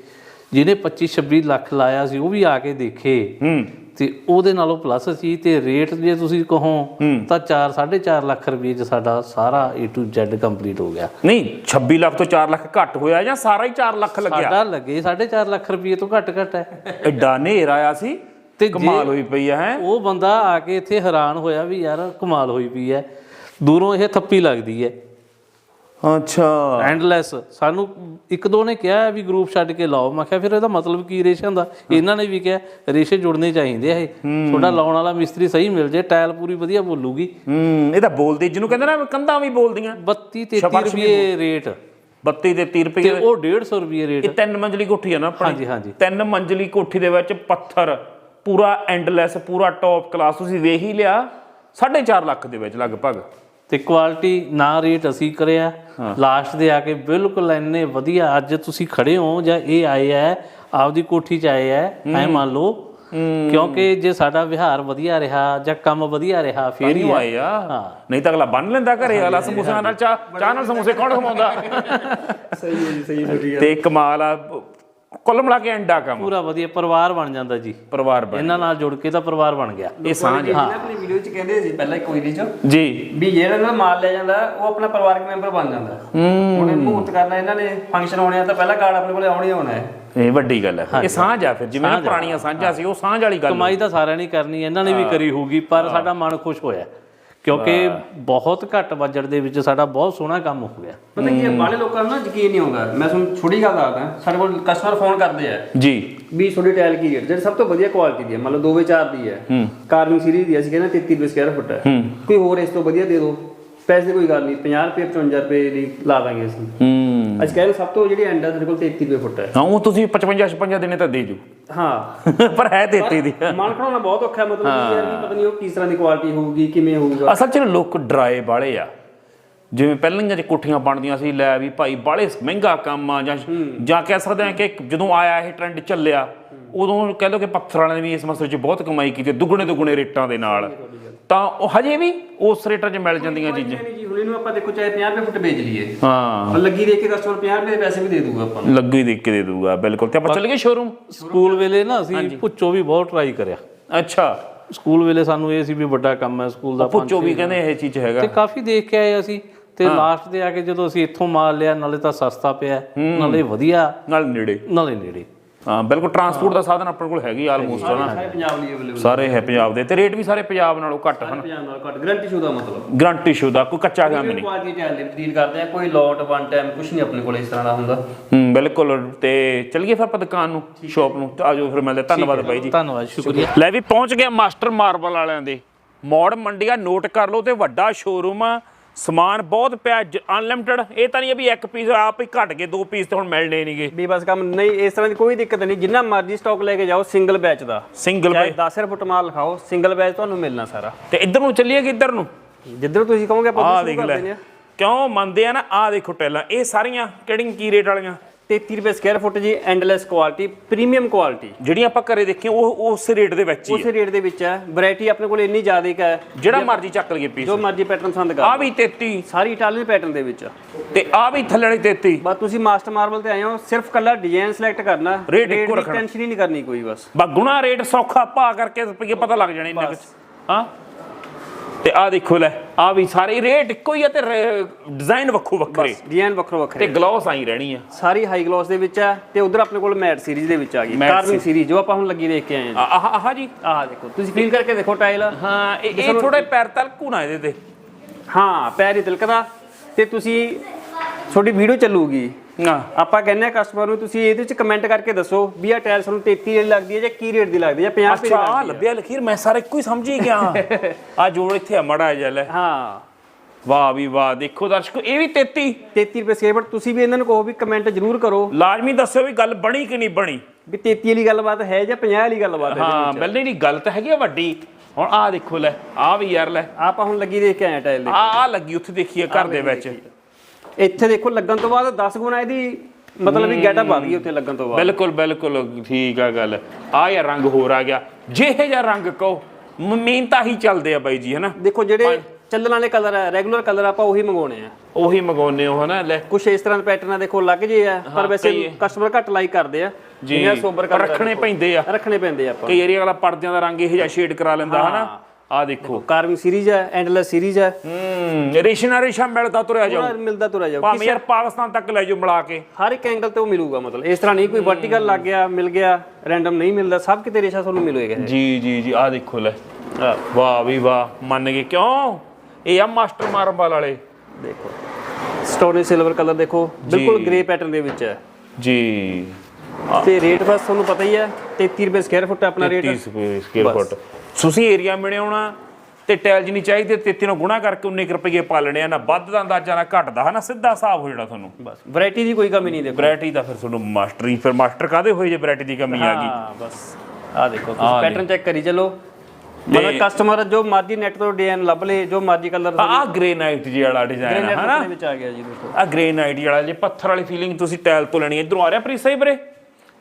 ਜਿਹਨੇ 25 26 ਲੱਖ ਲਾਇਆ ਸੀ ਉਹ ਵੀ ਆ ਕੇ ਦੇਖੇ। ਹੂੰ। ਤੇ ਉਹਦੇ ਨਾਲੋਂ ਪਲੱਸ ਸੀ ਤੇ ਰੇਟ ਜੇ ਤੁਸੀਂ ਕਹੋ ਤਾਂ 4 4.5 ਲੱਖ ਰੁਪਏ ਚ ਸਾਡਾ ਸਾਰਾ A to Z ਕੰਪਲੀਟ ਹੋ ਗਿਆ। ਨਹੀਂ 26 ਲੱਖ ਤੋਂ 4 ਲੱਖ ਘੱਟ ਹੋਇਆ ਜਾਂ ਸਾਰਾ ਹੀ 4 ਲੱਖ ਲੱਗਿਆ? ਸਾਡਾ ਲੱਗੇ 4.5 ਲੱਖ ਰੁਪਏ ਤੋਂ ਘੱਟ ਘੱਟ ਹੈ। ਐਡਾ ਨੇਰ ਆਇਆ ਸੀ ਤੇ ਕਮਾਲ ਹੋਈ ਪਈ ਹੈ? ਉਹ ਬੰਦਾ ਆ ਕੇ ਇੱਥੇ ਹੈਰਾਨ ਹੋਇਆ ਵੀ ਯਾਰ ਕਮਾਲ ਹੋਈ ਪਈ ਹੈ। ਦੂਰੋਂ ਇਹ ਥੱਪੀ ਲੱਗਦੀ ਹੈ। ਅੱਛਾ। ਐਂਡਲੈਸ ਸਾਨੂੰ ਇੱਕ ਦੋ ਨੇ ਕਿਹਾ ਵੀ ਗਰੁੱਪ ਛੱਡ ਕੇ ਲਾਓ। ਮੈਂ ਕਿਹਾ ਫਿਰ ਇਹਦਾ ਮਤਲਬ ਕੀ ਰੇਸ਼ਿਆਂ ਦਾ ਇਹਨਾਂ ਨੇ ਵੀ ਕਿਹਾ ਰੇਸ਼ੇ ਜੁੜਨੇ ਚਾਹੀਦੇ ਆ ਇਹ। ਤੁਹਾਡਾ ਲਾਉਣ ਵਾਲਾ ਮਿਸਤਰੀ ਸਹੀ ਮਿਲ ਜੇ ਟਾਇਲ ਪੂਰੀ ਵਧੀਆ ਬੋਲੂਗੀ। ਹੂੰ ਇਹ ਤਾਂ ਬੋਲਦੀ ਜਿਹਨੂੰ ਕਹਿੰਦੇ ਨਾ ਕੰਧਾਂ ਵੀ ਬੋਲਦੀਆਂ। 32 33 ਰੁਪਏ ਰੇਟ। 32 ਤੇ 30 ਰੁਪਏ ਤੇ ਉਹ 150 ਰੁਪਏ ਰੇਟ। ਇਹ ਤਿੰਨ ਮੰਜ਼ਲੀ ਕੋਠੀ ਆ ਨਾ ਆਪਣੀ। ਹਾਂਜੀ, ਹਾਂਜੀ। ਤਿੰਨ ਮੰਜ਼ਲੀ ਕੋਠੀ ਦੇ ਵਿੱਚ ਪੱਥਰ ਪੂਰਾ ਐਂਡਲੈਸ ਪੂਰਾ ਟੌਪ ਕਲਾਸ ਤੁਸੀਂ ਵੇਖ ਹੀ ਲਿਆ 4.5 ਲੱਖ ਦੇ ਵਿੱਚ ਲਗਭਗ। ਤੇ ਕੁਆਲਿਟੀ ਨਾ ਰੇਟ ਅਸੀਂ ਕਰਿਆ। ਲਾਸਟ ਦੇ ਆ ਕੇ ਬਿਲਕੁਲ ਇੰਨੇ ਵਧੀਆ ਅੱਜ ਤੁਸੀਂ ਖੜੇ ਹੋ ਜਾਂ ਇਹ ਆਏ ਆ ਆਪਦੀ ਕੋਠੀ ਚ ਆਏ ਆ ਐ ਮੰਨ ਲਓ। ਕਿਉਂਕਿ ਜੇ ਸਾਡਾ ਵਿਹਾਰ ਵਧੀਆ ਰਿਹਾ ਜਾਂ ਕੰਮ ਵਧੀਆ ਰਿਹਾ ਫੇਰ ਹੀ। ਆਏ ਆ। ਨਹੀਂ ਤਾਂ ਅਗਲਾ ਬੰਨ ਲੈਂਦਾ ਘਰੇ ਅਗਲਾ ਸਮੋਸਿਆਂ ਨਾਲ ਚਾਹ ਚਾਹ ਨਾਲ ਸਮੋਸੇ ਕੌਣ ਖਵਾਉਂਦਾ? ਸਹੀ ਹੈ ਜੀ ਸਹੀ ਹੈ ਤੇ ਕਮਾਲ ਆ ਕੁੱਲ ਮਿਲਾ ਕੇ ਐਂਡਾ ਕੰਮ ਪੂਰਾ ਵਧੀਆ ਪਰਿਵਾਰ ਬਣ ਜਾਂਦਾ ਜੀ। ਪਰਿਵਾਰ ਬਣ ਇਹਨਾਂ ਨਾਲ ਜੁੜ ਕੇ ਤਾਂ ਪਰਿਵਾਰ ਬਣ ਗਿਆ। ਇਹ ਸਾਂਝ ਹਾਂ। ਆਪਣੀ ਵੀਡੀਓ 'ਚ ਕਹਿੰਦੇ ਸੀ ਪਹਿਲਾਂ ਇੱਕ ਵੀਡੀਓ 'ਚ ਜੀ। ਵੀ ਜਿਹੜਾ ਇਹਨਾਂ ਦਾ ਮਾਲ ਲੈ ਜਾਂਦਾ ਉਹ ਆਪਣਾ ਪਰਿਵਾਰਕ ਮੈਂਬਰ ਬਣ ਜਾਂਦਾ। ਹੁਣ ਇਹ ਮੁਹੂਰਤ ਕਰਨਾ ਇਹਨਾਂ ਨੇ ਫੰਕਸ਼ਨ ਹੋਣੇ ਆ ਤਾਂ ਪਹਿਲਾਂ ਕਾਰਡ ਆਪਣੇ ਕੋਲੇ ਆਉਣਾ ਹੀ ਆਉਣਾ ਹੈ ਇਹ ਵੱਡੀ ਗੱਲ ਹੈ ਇਹ ਸਾਂਝ ਆ ਫਿਰ ਜਿਵੇਂ ਪੁਰਾਣੀਆਂ ਸਾਂਝਾਂ ਸੀ ਉਹ ਸਾਂਝ ਵਾਲੀ ਗੱਲ ਕਮਾਈ ਤਾਂ ਸਾਰਿਆਂ ਨੇ ਕਰਨੀ ਇਹਨਾਂ ਨੇ ਵੀ ਕਰੀ ਹੋਊਗੀ ਪਰ ਸਾਡਾ ਮਨ ਖੁਸ਼ ਹੋਇਆ। ਕਿਉਂਕਿ ਬਹੁਤ ਘੱਟ ਬਜਟ ਦੇ ਵਿੱਚ ਸਾਡਾ ਬਹੁਤ ਸੋਹਣਾ ਕੰਮ ਹੋ ਗਿਆ। ਪਤਾ ਕੀ ਹੈ ਬਾਲੇ ਲੋਕਾਂ ਨੂੰ ਨਾ ਯਕੀਨ ਨਹੀਂ ਆਉਂਦਾ। ਮੈਂ ਤੁਹਾਨੂੰ ਛੋਟੀ ਗੱਲ ਦੱਸਦਾ ਸਾਡੇ ਕੋਲ ਕਸਟਮਰ ਫੋਨ ਕਰਦੇ ਆ। ਜੀ। ਵੀ ਤੁਹਾਡੀ ਟਾਇਲ ਕੀ ਰੇਟ ਜਿਹੜੀ ਸਭ ਤੋਂ ਵਧੀਆ ਕੁਆਲਿਟੀ ਦੀ ਹੈ ਮੰਨ ਲਓ 2x4 ਦੀ ਹੈ। ਕਾਰਵਿੰਗ ਸੀਰੀਜ਼ ਦੀ ਹੈ, ਅਸੀਂ ਕਹਿੰਦੇ 33 ਰੁਪਏ ਸਕੁਅਰ ਫੁੱਟ ਹੈ। ਕੋਈ ਹੋਰ ਇਸ ਤੋਂ ਵਧੀਆ ਦੇ ਦਿਓ। ਪੈਸੇ ਦੀ ਕੋਈ ਗੱਲ ਨਹੀਂ 50 ਰੁਪਏ 55 ਰੁਪਏ ਦੀ ਲਾ ਦਾਂਗੇ ਅਸੀਂ। ਹੂੰ। ਅਸੀਂ ਕਹਿੰਦੇ ਸਭ ਤੋਂ ਜਿਹੜੀ ਐਂਡ ਹੈ ਸਾਡੇ ਕੋਲ 33 ਰੁਪਏ ਫੁੱਟ ਹੈ। ਹਾਂ ਉਹ ਤੁਸੀਂ 55 56 ਦਿਨੇ ਤਾਂ ਦੇ ਜੂ ਹਾਂ। ਪਰ ਹੈ 33 ਦੀ। ਮਨ ਖੜਾਉਣਾ ਬਹੁਤ ਔਖਾ ਮਤਲਬ ਯਾਰ ਪਤਾ ਨਹੀਂ ਉਹ ਕਿਸ ਤਰ੍ਹਾਂ ਦੀ ਕੁਆਲਿਟੀ ਹੋਊਗੀ ਕਿਵੇਂ ਹੋਊਗਾ। ਅਸਲ 'ਚ ਲੋਕ ਡਰਾਏ ਬਾਲੇ ਆ। ਜਿਵੇਂ ਪਹਿਲੀਆਂ ਚ ਕੋਠੀਆਂ ਬਣਦੀਆਂ ਸੀ ਲੈ ਵੀ ਭਾਈ ਬਾਲੇ ਮਹਿੰਗਾ ਕੰਮ ਆ ਜਾਂ ਜਾਂ ਕਹਿ ਸਕਦੇ ਆ ਕਿ ਜਦੋਂ ਆਇਆ ਇਹ ਟ੍ਰੈਂਡ ਚੱਲਿਆ ਉਦੋਂ ਕਹਿ ਲਓ ਕਿ ਪੱਥਰ ਵਾਲਿਆਂ ਨੇ ਵੀ ਇਸ ਮਸਲੇ 'ਚ ਬਹੁਤ ਕਮਾਈ ਕੀਤੀ ਦੁੱਗਣੇ ਦੁੱਗਣੇ ਰੇਟਾਂ ਦੇ ਨਾਲ। ਤਾਂ ਉਹ ਹਜੇ ਵੀ ਉਸ ਰੇਟਾਂ 'ਚ ਮਿਲ ਜਾਂਦੀਆਂ ਚੀਜ਼ਾਂ। ਨਹੀਂ ਜੀ ਹੁਣ ਇਹਨੂੰ ਆਪਾਂ ਦੇਖੋ ਚਾਹੇ 50 ਰੁਪਏ ਫੁੱਟ ਵੇਚ ਲਈਏ। ਹਾਂ। ਪਰ ਲੱਗੀ ਦੇਖ ਕੇ ਕਸਟਮਰ 50 ਰੁਪਏ ਦੇ ਪੈਸੇ ਵੀ ਦੇ ਦੂਗਾ ਆਪਾਂ ਨੂੰ। ਲੱਗੂ ਹੀ ਦੇਖ ਕੇ ਦੇ ਦੂਗਾ ਬਿਲਕੁਲ। ਤੇ ਆਪਾਂ ਚੱਲ ਗਏ ਸ਼ੋਰੂਮ ਸਕੂਲ ਵੇਲੇ ਨਾ ਅਸੀਂ ਪੁੱਛੋ ਵੀ ਬਹੁਤ ਟਰਾਈ ਕਰਿਆ। ਅੱਛਾ। ਸਕੂਲ ਵੇਲੇ ਸਾਨੂੰ ਇਹ ਸੀ ਵੀ ਵੱਡਾ ਕੰਮ ਹੈ ਸਕੂਲ ਦਾ ਪੁੱਛੋ ਵੀ ਕਹਿੰਦੇ ਇਹ ਚੀਜ਼ ਹੈਗਾ। ਤੇ ਕਾਫੀ ਦੇਖ ਕੇ ਆਏ ਅਸੀਂ। ਤੇ ਲਾਸਟ ਤੇ ਆ ਕੇ ਜਦੋਂ ਅਸੀਂ ਇੱਥੋਂ ਮਾਲ ਲਿਆ ਨਾਲੇ ਤਾਂ ਸਸਤਾ ਪਿਆ ਨਾਲੇ ਵਧੀਆ। ਨਾਲ ਨੇੜੇ। ਨਾਲੇ ਨੇੜੇ। ਹਾਂ ਬਿਲਕੁਲ ਟਰਾਂਸਪੋਰਟ ਦਾ ਸਾਧਨ ਆਪਣੇ ਕੋਲ ਹੈਗੀ ਆਲਮੋਸਟ ਨਾ ਸਾਰੇ ਪੰਜਾਬ ਲਈ ਅਵੇਲੇਬਲ ਸਾਰੇ ਹੈ ਪੰਜਾਬ ਦੇ ਤੇ ਰੇਟ ਵੀ ਸਾਰੇ ਪੰਜਾਬ ਨਾਲੋਂ ਘੱਟ ਹਨ? ਪੰਜਾਬ ਨਾਲ ਘੱਟ। ਗਰੰਟੀ ਸ਼ੁਦਾ ਮਤਲਬ? ਗਰੰਟੀ ਸ਼ੁਦਾ ਕੋਈ ਕੱਚਾ ਕੰਮ ਨਹੀਂ। ਕੁਆਲਿਟੀ ਟਾਈਲ ਦੇ ਡੀਲ ਕਰਦੇ ਆ ਕੋਈ ਲੋਟ ਵਨ ਟਾਈਮ ਕੁਝ ਨਹੀਂ ਆਪਣੇ ਕੋਲ ਇਸ ਤਰ੍ਹਾਂ ਦਾ ਹੁੰਦਾ। ਹੂੰ ਬਿਲਕੁਲ ਤੇ ਚਲੀਏ ਫਿਰ ਆਪਾਂ ਦੁਕਾਨ ਨੂੰ ਸ਼ਾਪ ਨੂੰ ਆਜੋ ਫਿਰ ਮਿਲਦੇ ਧੰਨਵਾਦ ਬਾਈ ਜੀ। ਧੰਨਵਾਦ ਸ਼ੁਕਰੀਆ। ਲੈ ਵੀ ਪਹੁੰਚ ਗਿਆ ਮਾਸਟਰ ਮਾਰਬਲ ਵਾਲਿਆਂ ਦੇ। ਮੋੜ ਮੰਡੀਆ ਨੋਟ ਕਰ ਲਓ ਤੇ ਵੱਡਾ ਸ਼ੋਰੂਮ ਆ। ਸਮਾਨ ਬਹੁਤ ਪਿਆ ਅਨਲਿਮਟਿਡ ਇਹ ਤਾਂ ਨਹੀਂ ਆ ਵੀ ਇੱਕ ਪੀਸ ਆਪ ਹੀ ਘਟ ਗਏ ਦੋ ਪੀਸ ਤੇ ਹੁਣ ਮਿਲਣੇ ਨਹੀਂਗੇ। ਵੀ ਬਸ ਕੰਮ ਨਹੀਂ ਇਸ ਤਰ੍ਹਾਂ ਦੀ ਕੋਈ ਦਿੱਕਤ ਨਹੀਂ। ਜਿੰਨਾ ਮਰਜ਼ੀ ਸਟਾਕ ਲੈ ਕੇ ਜਾਓ ਸਿੰਗਲ ਬੈਚ ਦਾ। ਸਿੰਗਲ ਚਾਹੇ 10 ਫੁੱਟ ਮਾਲ ਲਿਖਾਓ ਸਿੰਗਲ ਬੈਚ ਤੁਹਾਨੂੰ ਮਿਲਣਾ ਸਾਰਾ। ਤੇ ਇੱਧਰ ਨੂੰ ਚੱਲੀਏ ਕਿ ਇੱਧਰ ਨੂੰ? ਜਿੱਧਰ ਤੁਸੀਂ ਕਹੋਗੇ ਆਪਾਂ ਸ਼ੁਰੂ ਕਰ ਦਿੰਦੇ ਆ ਕਿਉਂ ਮੰਨਦੇ ਆ ਨਾ? ਆਹ ਦੇਖੋ ਟੈਲਾਂ ਇਹ ਸਾਰੀਆਂ ਕਿਹੜੀਆਂ ਕੀ ਰੇਟ ਵਾਲੀਆਂ? 33 ਰੁਪਏ ਸਕੁਅਰ ਫੁੱਟ ਜੀ ਐਂਡਲੈਸ ਕੁਆਲਿਟੀ ਪ੍ਰੀਮੀਅਮ ਕੁਆਲਿਟੀ ਜਿਹੜੀਆਂ ਆਪਾਂ ਘਰੇ ਦੇਖੀਆਂ ਉਹ ਉਸ ਰੇਟ ਦੇ ਵਿੱਚ ਹੀ ਉਸੇ ਰੇਟ ਦੇ ਵਿੱਚ ਹੈ। ਵੈਰਾਈਟੀ ਆਪਣੇ ਕੋਲ ਇੰਨੀ ਜ਼ਿਆਦਾ ਹੈ। ਜਿਹੜਾ ਮਰਜ਼ੀ ਚੱਕ ਲਈਏ ਪੀਸ ਜੋ ਮਰਜ਼ੀ ਪੈਟਰਨ ਪਸੰਦ ਕਰ ਆ ਵੀ 33 ਸਾਰੀ ਇਟਾਲੀਅਨ ਪੈਟਰਨ ਦੇ ਵਿੱਚ। ਤੇ ਆ ਵੀ ਥੱਲੇ ਵਾਲੀ 33 ਬਸ ਤੁਸੀਂ ਮਾਸਟਰ ਮਾਰਬਲ ਤੇ ਆਏ ਹੋ ਸਿਰਫ ਕੱਲਾ ਡਿਜ਼ਾਈਨ ਸਿਲੈਕਟ ਕਰਨਾ। Rate ਇੱਕੋ ਰੱਖਣਾ। ਟੈਨਸ਼ਨ ਹੀ ਨਹੀਂ ਕਰਨੀ ਕੋਈ ਬਸ। ਬਗੁਣਾ ਰੇਟ ਸੌਖਾ ਪਾ ਕਰਕੇ ਪਤਾ ਲੱਗ ਜਾਣੇ ਇੰਨੇ ਵਿੱਚ ਹਾਂ? ਤੇ ਆ ਦੇਖੋ ਲੈ ਆ ਵੀ ਸਾਰੇ ਰੇਟ ਇੱਕੋ ਹੀ ਆ ਤੇ ਡਿਜ਼ਾਈਨ ਵੱਖੋ ਵੱਖਰੇ। ਡਿਜ਼ਾਈਨ ਵੱਖਰੋ। ਤੇ ਗਲੋਸ ਆਈ ਰਹਿਣੀ ਆ। ਸਾਰੀ ਹਾਈ ਗਲੋਸ ਦੇ ਵਿੱਚ ਹੈ ਤੇ ਉਧਰ ਆਪਣੇ ਕੋਲ ਮੈਟ ਸੀਰੀਜ਼ ਦੇ ਵਿੱਚ ਆ ਗਈ। ਕਾਰਵਿੰਗ ਸੀਰੀਜ਼ ਜੋ ਆਪਾਂ ਹੁਣ ਲੱਗੀ ਦੇਖ ਕੇ ਆਏ ਹਾਂ ਆਹ ਆਹ ਜੀ। ਆਹ ਦੇਖੋ ਤੁਸੀਂ ਫੀਲ ਕਰਕੇ ਦੇਖੋ ਟਾਈਲ ਹਾਂ ਇਹ ਇਹ ਥੋੜੇ ਪੈਰ ਤਲਕੂ ਨਾ ਇਹਦੇ ਤੇ। ਹਾਂ ਪੈਰ ਹੀ ਤਿਲਕਦਾ। ਤੇ ਤੁਸੀਂ ਤੁਹਾਡੀ ਵੀਡੀਓ ਚੱਲੂਗੀ। ਹਾਂ ਆਪਾਂ ਕਹਿੰਦੇ ਆ ਕਸਟਮਰ ਨੂੰ ਤੁਸੀਂ ਇਹਦੇ ਵਿੱਚ ਕਮੈਂਟ ਕਰਕੇ ਦੱਸੋ ਵੀ ਆ ਟਾਇਲ ਸਾਨੂੰ 33 ਦੀ ਲੱਗਦੀ ਹੈ ਜਾਂ ਕੀ ਰੇਟ ਦੀ ਲੱਗਦੀ ਹੈ 50 ਰੁਪਏ ਦੀ ਅੱਛਾ ਆ ਲੱਗਦੀ ਹੈ। ਲੱਭਿਆ ਲਖੀਰ ਮੈਂ ਸਾਰਾ ਇੱਕੋ ਹੀ ਸਮਝ ਗਿਆ। ਆ ਜੋੜ ਇੱਥੇ ਆ ਮੜਾ ਜਿਹਾ ਲੈ। ਹਾਂ। ਵਾਹ ਵੀ ਵਾਹ ਦੇਖੋ ਦਰਸ਼ਕੋ ਇਹ ਵੀ 33 33 ਰੁਪਏ ਸਕੇਅਰ ਫੁੱਟ ਤੁਸੀਂ ਵੀ ਇਹਨਾਂ ਨੂੰ ਕਹੋ ਵੀ ਕਮੈਂਟ ਜ਼ਰੂਰ ਕਰੋ। ਲਾਜ਼ਮੀ ਦੱਸਿਓ ਵੀ ਗੱਲ ਬਣੀ ਕਿ ਨਹੀਂ ਬਣੀ। ਵੀ 33 ਵਾਲੀ ਗੱਲਬਾਤ ਹੈ ਜਾਂ 50 ਵਾਲੀ ਗੱਲਬਾਤ ਹੈ ਹਾਂ ਬਿਲਕੁਲ ਨਹੀਂ ਗੱਲ ਤਾਂ ਹੈਗੀ ਆ ਵੱਡੀ। ਹੁਣ ਆ ਦੇਖੋ ਲੈ ਆ ਵੀ ਯਾਰ ਲੈ। ਆਪਾਂ ਹੁਣ ਲੱਗੀ ਦੇਖ ਕੇ ਆਏ ਟਾਇਲ ਦੇ ਆ ਆ ਲੱਗੀ ਉੱਥੇ ਦੇਖੀਏ ਘਰ ਦੇ ਵਿੱਚ। ਇੱਥੇ ਦੇਖੋ ਲੱਗਣ ਤੋਂ ਬਾਅਦ 10 ਗੁਣਾ ਇਹਦੀ ਮਤਲਬ ਵੀ ਗੈਟਅਪ ਆ ਗਈ ਉੱਥੇ ਲੱਗਣ ਤੋਂ ਬਾਅਦ। ਬਿਲਕੁਲ ਬਿਲਕੁਲ ਠੀਕ ਆ ਗੱਲ। ਆ ਯਾ ਰੰਗ ਹੋਰ ਆ ਗਿਆ। ਜਿਹੇ ਜਿਹਾ ਰੰਗ ਕਹੋ ਮਿਹਨਤਾਂ ਹੀ ਚੱਲਦੇ ਆ ਬਾਈ ਜੀ ਹਨਾ? ਦੇਖੋ ਜਿਹੜੇ ਚੱਲਣ ਵਾਲੇ ਕਲਰ ਹੈ ਰੈਗੂਲਰ ਕਲਰ ਆਪਾਂ ਉਹੀ ਮੰਗਾਉਣੇ ਆ। ਉਹੀ ਮਗਾਉਨੇ ਹੋ ਹਨਾ? ਲੈ। ਕੁਛ ਇਸ ਤਰ੍ਹਾਂ ਦੇ ਪੈਟਰਨ ਆ ਦੇਖੋ ਲੱਗ ਜੇ ਆ ਪਰ ਵੈਸੇ ਕਸਟਮਰ ਘੱਟ ਲਾਈਕ ਕਰਦੇ ਆ। ਜੀ ਸੋਬਰ ਕਲਰ ਰੱਖਣੇ ਪੈਂਦੇ ਆ। ਰੱਖਣੇ ਪੈਂਦੇ ਆ ਆਪਾਂ। ਕਈ ਏਰੀਆ ਵਾਲਾ ਪਰਦਿਆਂ ਦਾ ਰੰਗ ਇਹ ਜਿਹਾ ਸ਼ੇਡ ਕਰਾ ਲੈਂਦਾ ਹਨਾ? ਆ ਦੇਖੋ। ਕਾਰਵਿੰਗ ਸੀਰੀਜ਼ ਹੈ ਐਂਡਲੈਸ ਸੀਰੀਜ਼ ਹੈ। ਹੂੰ ਰੇਸ਼ਨਾ ਰੇਸ਼ਾ ਮਿਲਦਾ ਤੁਰਿਆ ਜਾਓ। ਮਿਲਦਾ ਤੁਰਿਆ ਜਾਓ। ਭਾਵੇਂ ਯਾਰ ਪਾਕਿਸਤਾਨ ਤੱਕ ਲੈ ਜਾਓ ਮਿਲਾ ਕੇ। ਹਰ ਇੱਕ ਐਂਗਲ ਤੇ ਉਹ ਮਿਲੂਗਾ ਮਤਲਬ। ਇਸ ਤਰ੍ਹਾਂ ਨਹੀਂ ਕੋਈ ਵਰਟੀਕਲ ਲੱਗ ਗਿਆ ਮਿਲ ਗਿਆ ਰੈਂਡਮ ਨਹੀਂ ਮਿਲਦਾ। ਸਭ ਕਿਤੇ ਰੇਸ਼ਾ ਤੁਹਾਨੂੰ ਮਿਲੇਗਾ। ਜੀ ਜੀ ਜੀ ਆ ਦੇਖੋ ਲੈ। ਵਾਹ ਵੀ ਵਾਹ ਮੰਨ ਗਏ। ਕਿਉਂ? ਇਹ ਆ ਮਾਸਟਰ ਮਾਰਬਲ ਵਾਲੇ। ਦੇਖੋ। ਸਟੋਰੇਜ ਸਿਲਵਰ ਕਲਰ ਦੇਖੋ। ਬਿਲਕੁਲ ਗ੍ਰੇ ਪੈਟਰਨ ਦੇ ਵਿੱਚ ਹੈ। ਜੀ। ਤੇ ਰੇਟ ਬਸ ਤੁਹਾਨੂੰ ਪਤਾ ਹੀ ਹੈ 33 ਰੁਪਏ ਸਕੁਅਰ ਫੁੱਟ ਆਪਣਾ ਰੇਟ 30 ਰੁਪਏ ਸਕੁਅਰ ਫੁੱਟ ਤੁਸੀਂ ਏਰੀਆ ਮਿਣਿਆਉਣਾ ਤੇ ਟਾਇਲ ਜਿੰਨੀ ਚਾਹੀਦੀ ਹੈ 33 ਨੂੰ ਗੁਣਾ ਕਰਕੇ 19 ਰੁਪਏ ਪਾ ਲੈਣੇ ਆ। ਨਾ ਵੱਧ ਦਾ ਅੰਦਾਜ਼ਾ ਨਾ ਘਟਦਾ ਹੈ ਨਾ ਸਿੱਧਾ ਹਿਸਾਬ ਹੋ ਜਾਣਾ ਤੁਹਾਨੂੰ। ਬਸ ਵੈਰਾਈਟੀ ਦੀ ਕੋਈ ਕਮੀ ਨਹੀਂ ਦੇਖੋ। ਵੈਰਾਈਟੀ ਦਾ ਫਿਰ ਤੁਹਾਨੂੰ ਮਾਸਟਰੀ ਫਿਰ ਮਾਸਟਰ ਕਾਦੇ ਹੋਏ ਜੇ ਵੈਰਾਈਟੀ ਦੀ ਕਮੀ ਆ ਗਈ? ਹਾਂ ਬਸ। ਆ ਦੇਖੋ ਤੁਸੀਂ ਪੈਟਰਨ ਚੈੱਕ ਕਰੀ ਚਲੋ। ਮਤਲਬ ਕਸਟਮਰ ਜੋ ਮਰਜ਼ੀ ਨੈਟ ਤੋਂ ਡਿਜ਼ਾਈਨ ਲੱਭ ਲੇ ਜੋ ਮਰਜ਼ੀ ਕਲਰ ਆ ਗ੍ਰੇਨਾਈਟ ਜੀ ਵਾਲਾ ਡਿਜ਼ਾਈਨ ਹੈ ਹਨਾ? ਦੇ ਵਿੱਚ ਆ ਗਿਆ ਜੀ ਦੇਖੋ। ਆ ਗ੍ਰੇਨਾਈਟ ਵਾਲਾ ਜੇ ਪੱਥਰ ਵਾਲੀ ਫੀਲਿੰਗ ਤੁਸੀਂ ਟਾਇਲ ਤੋਂ ਲੈਣੀ ਹੈ ਇਧਰੋਂ ਆ ਰਿਹਾ ਪ੍ਰੀ ਸਹੀ ਵੀਰੇ?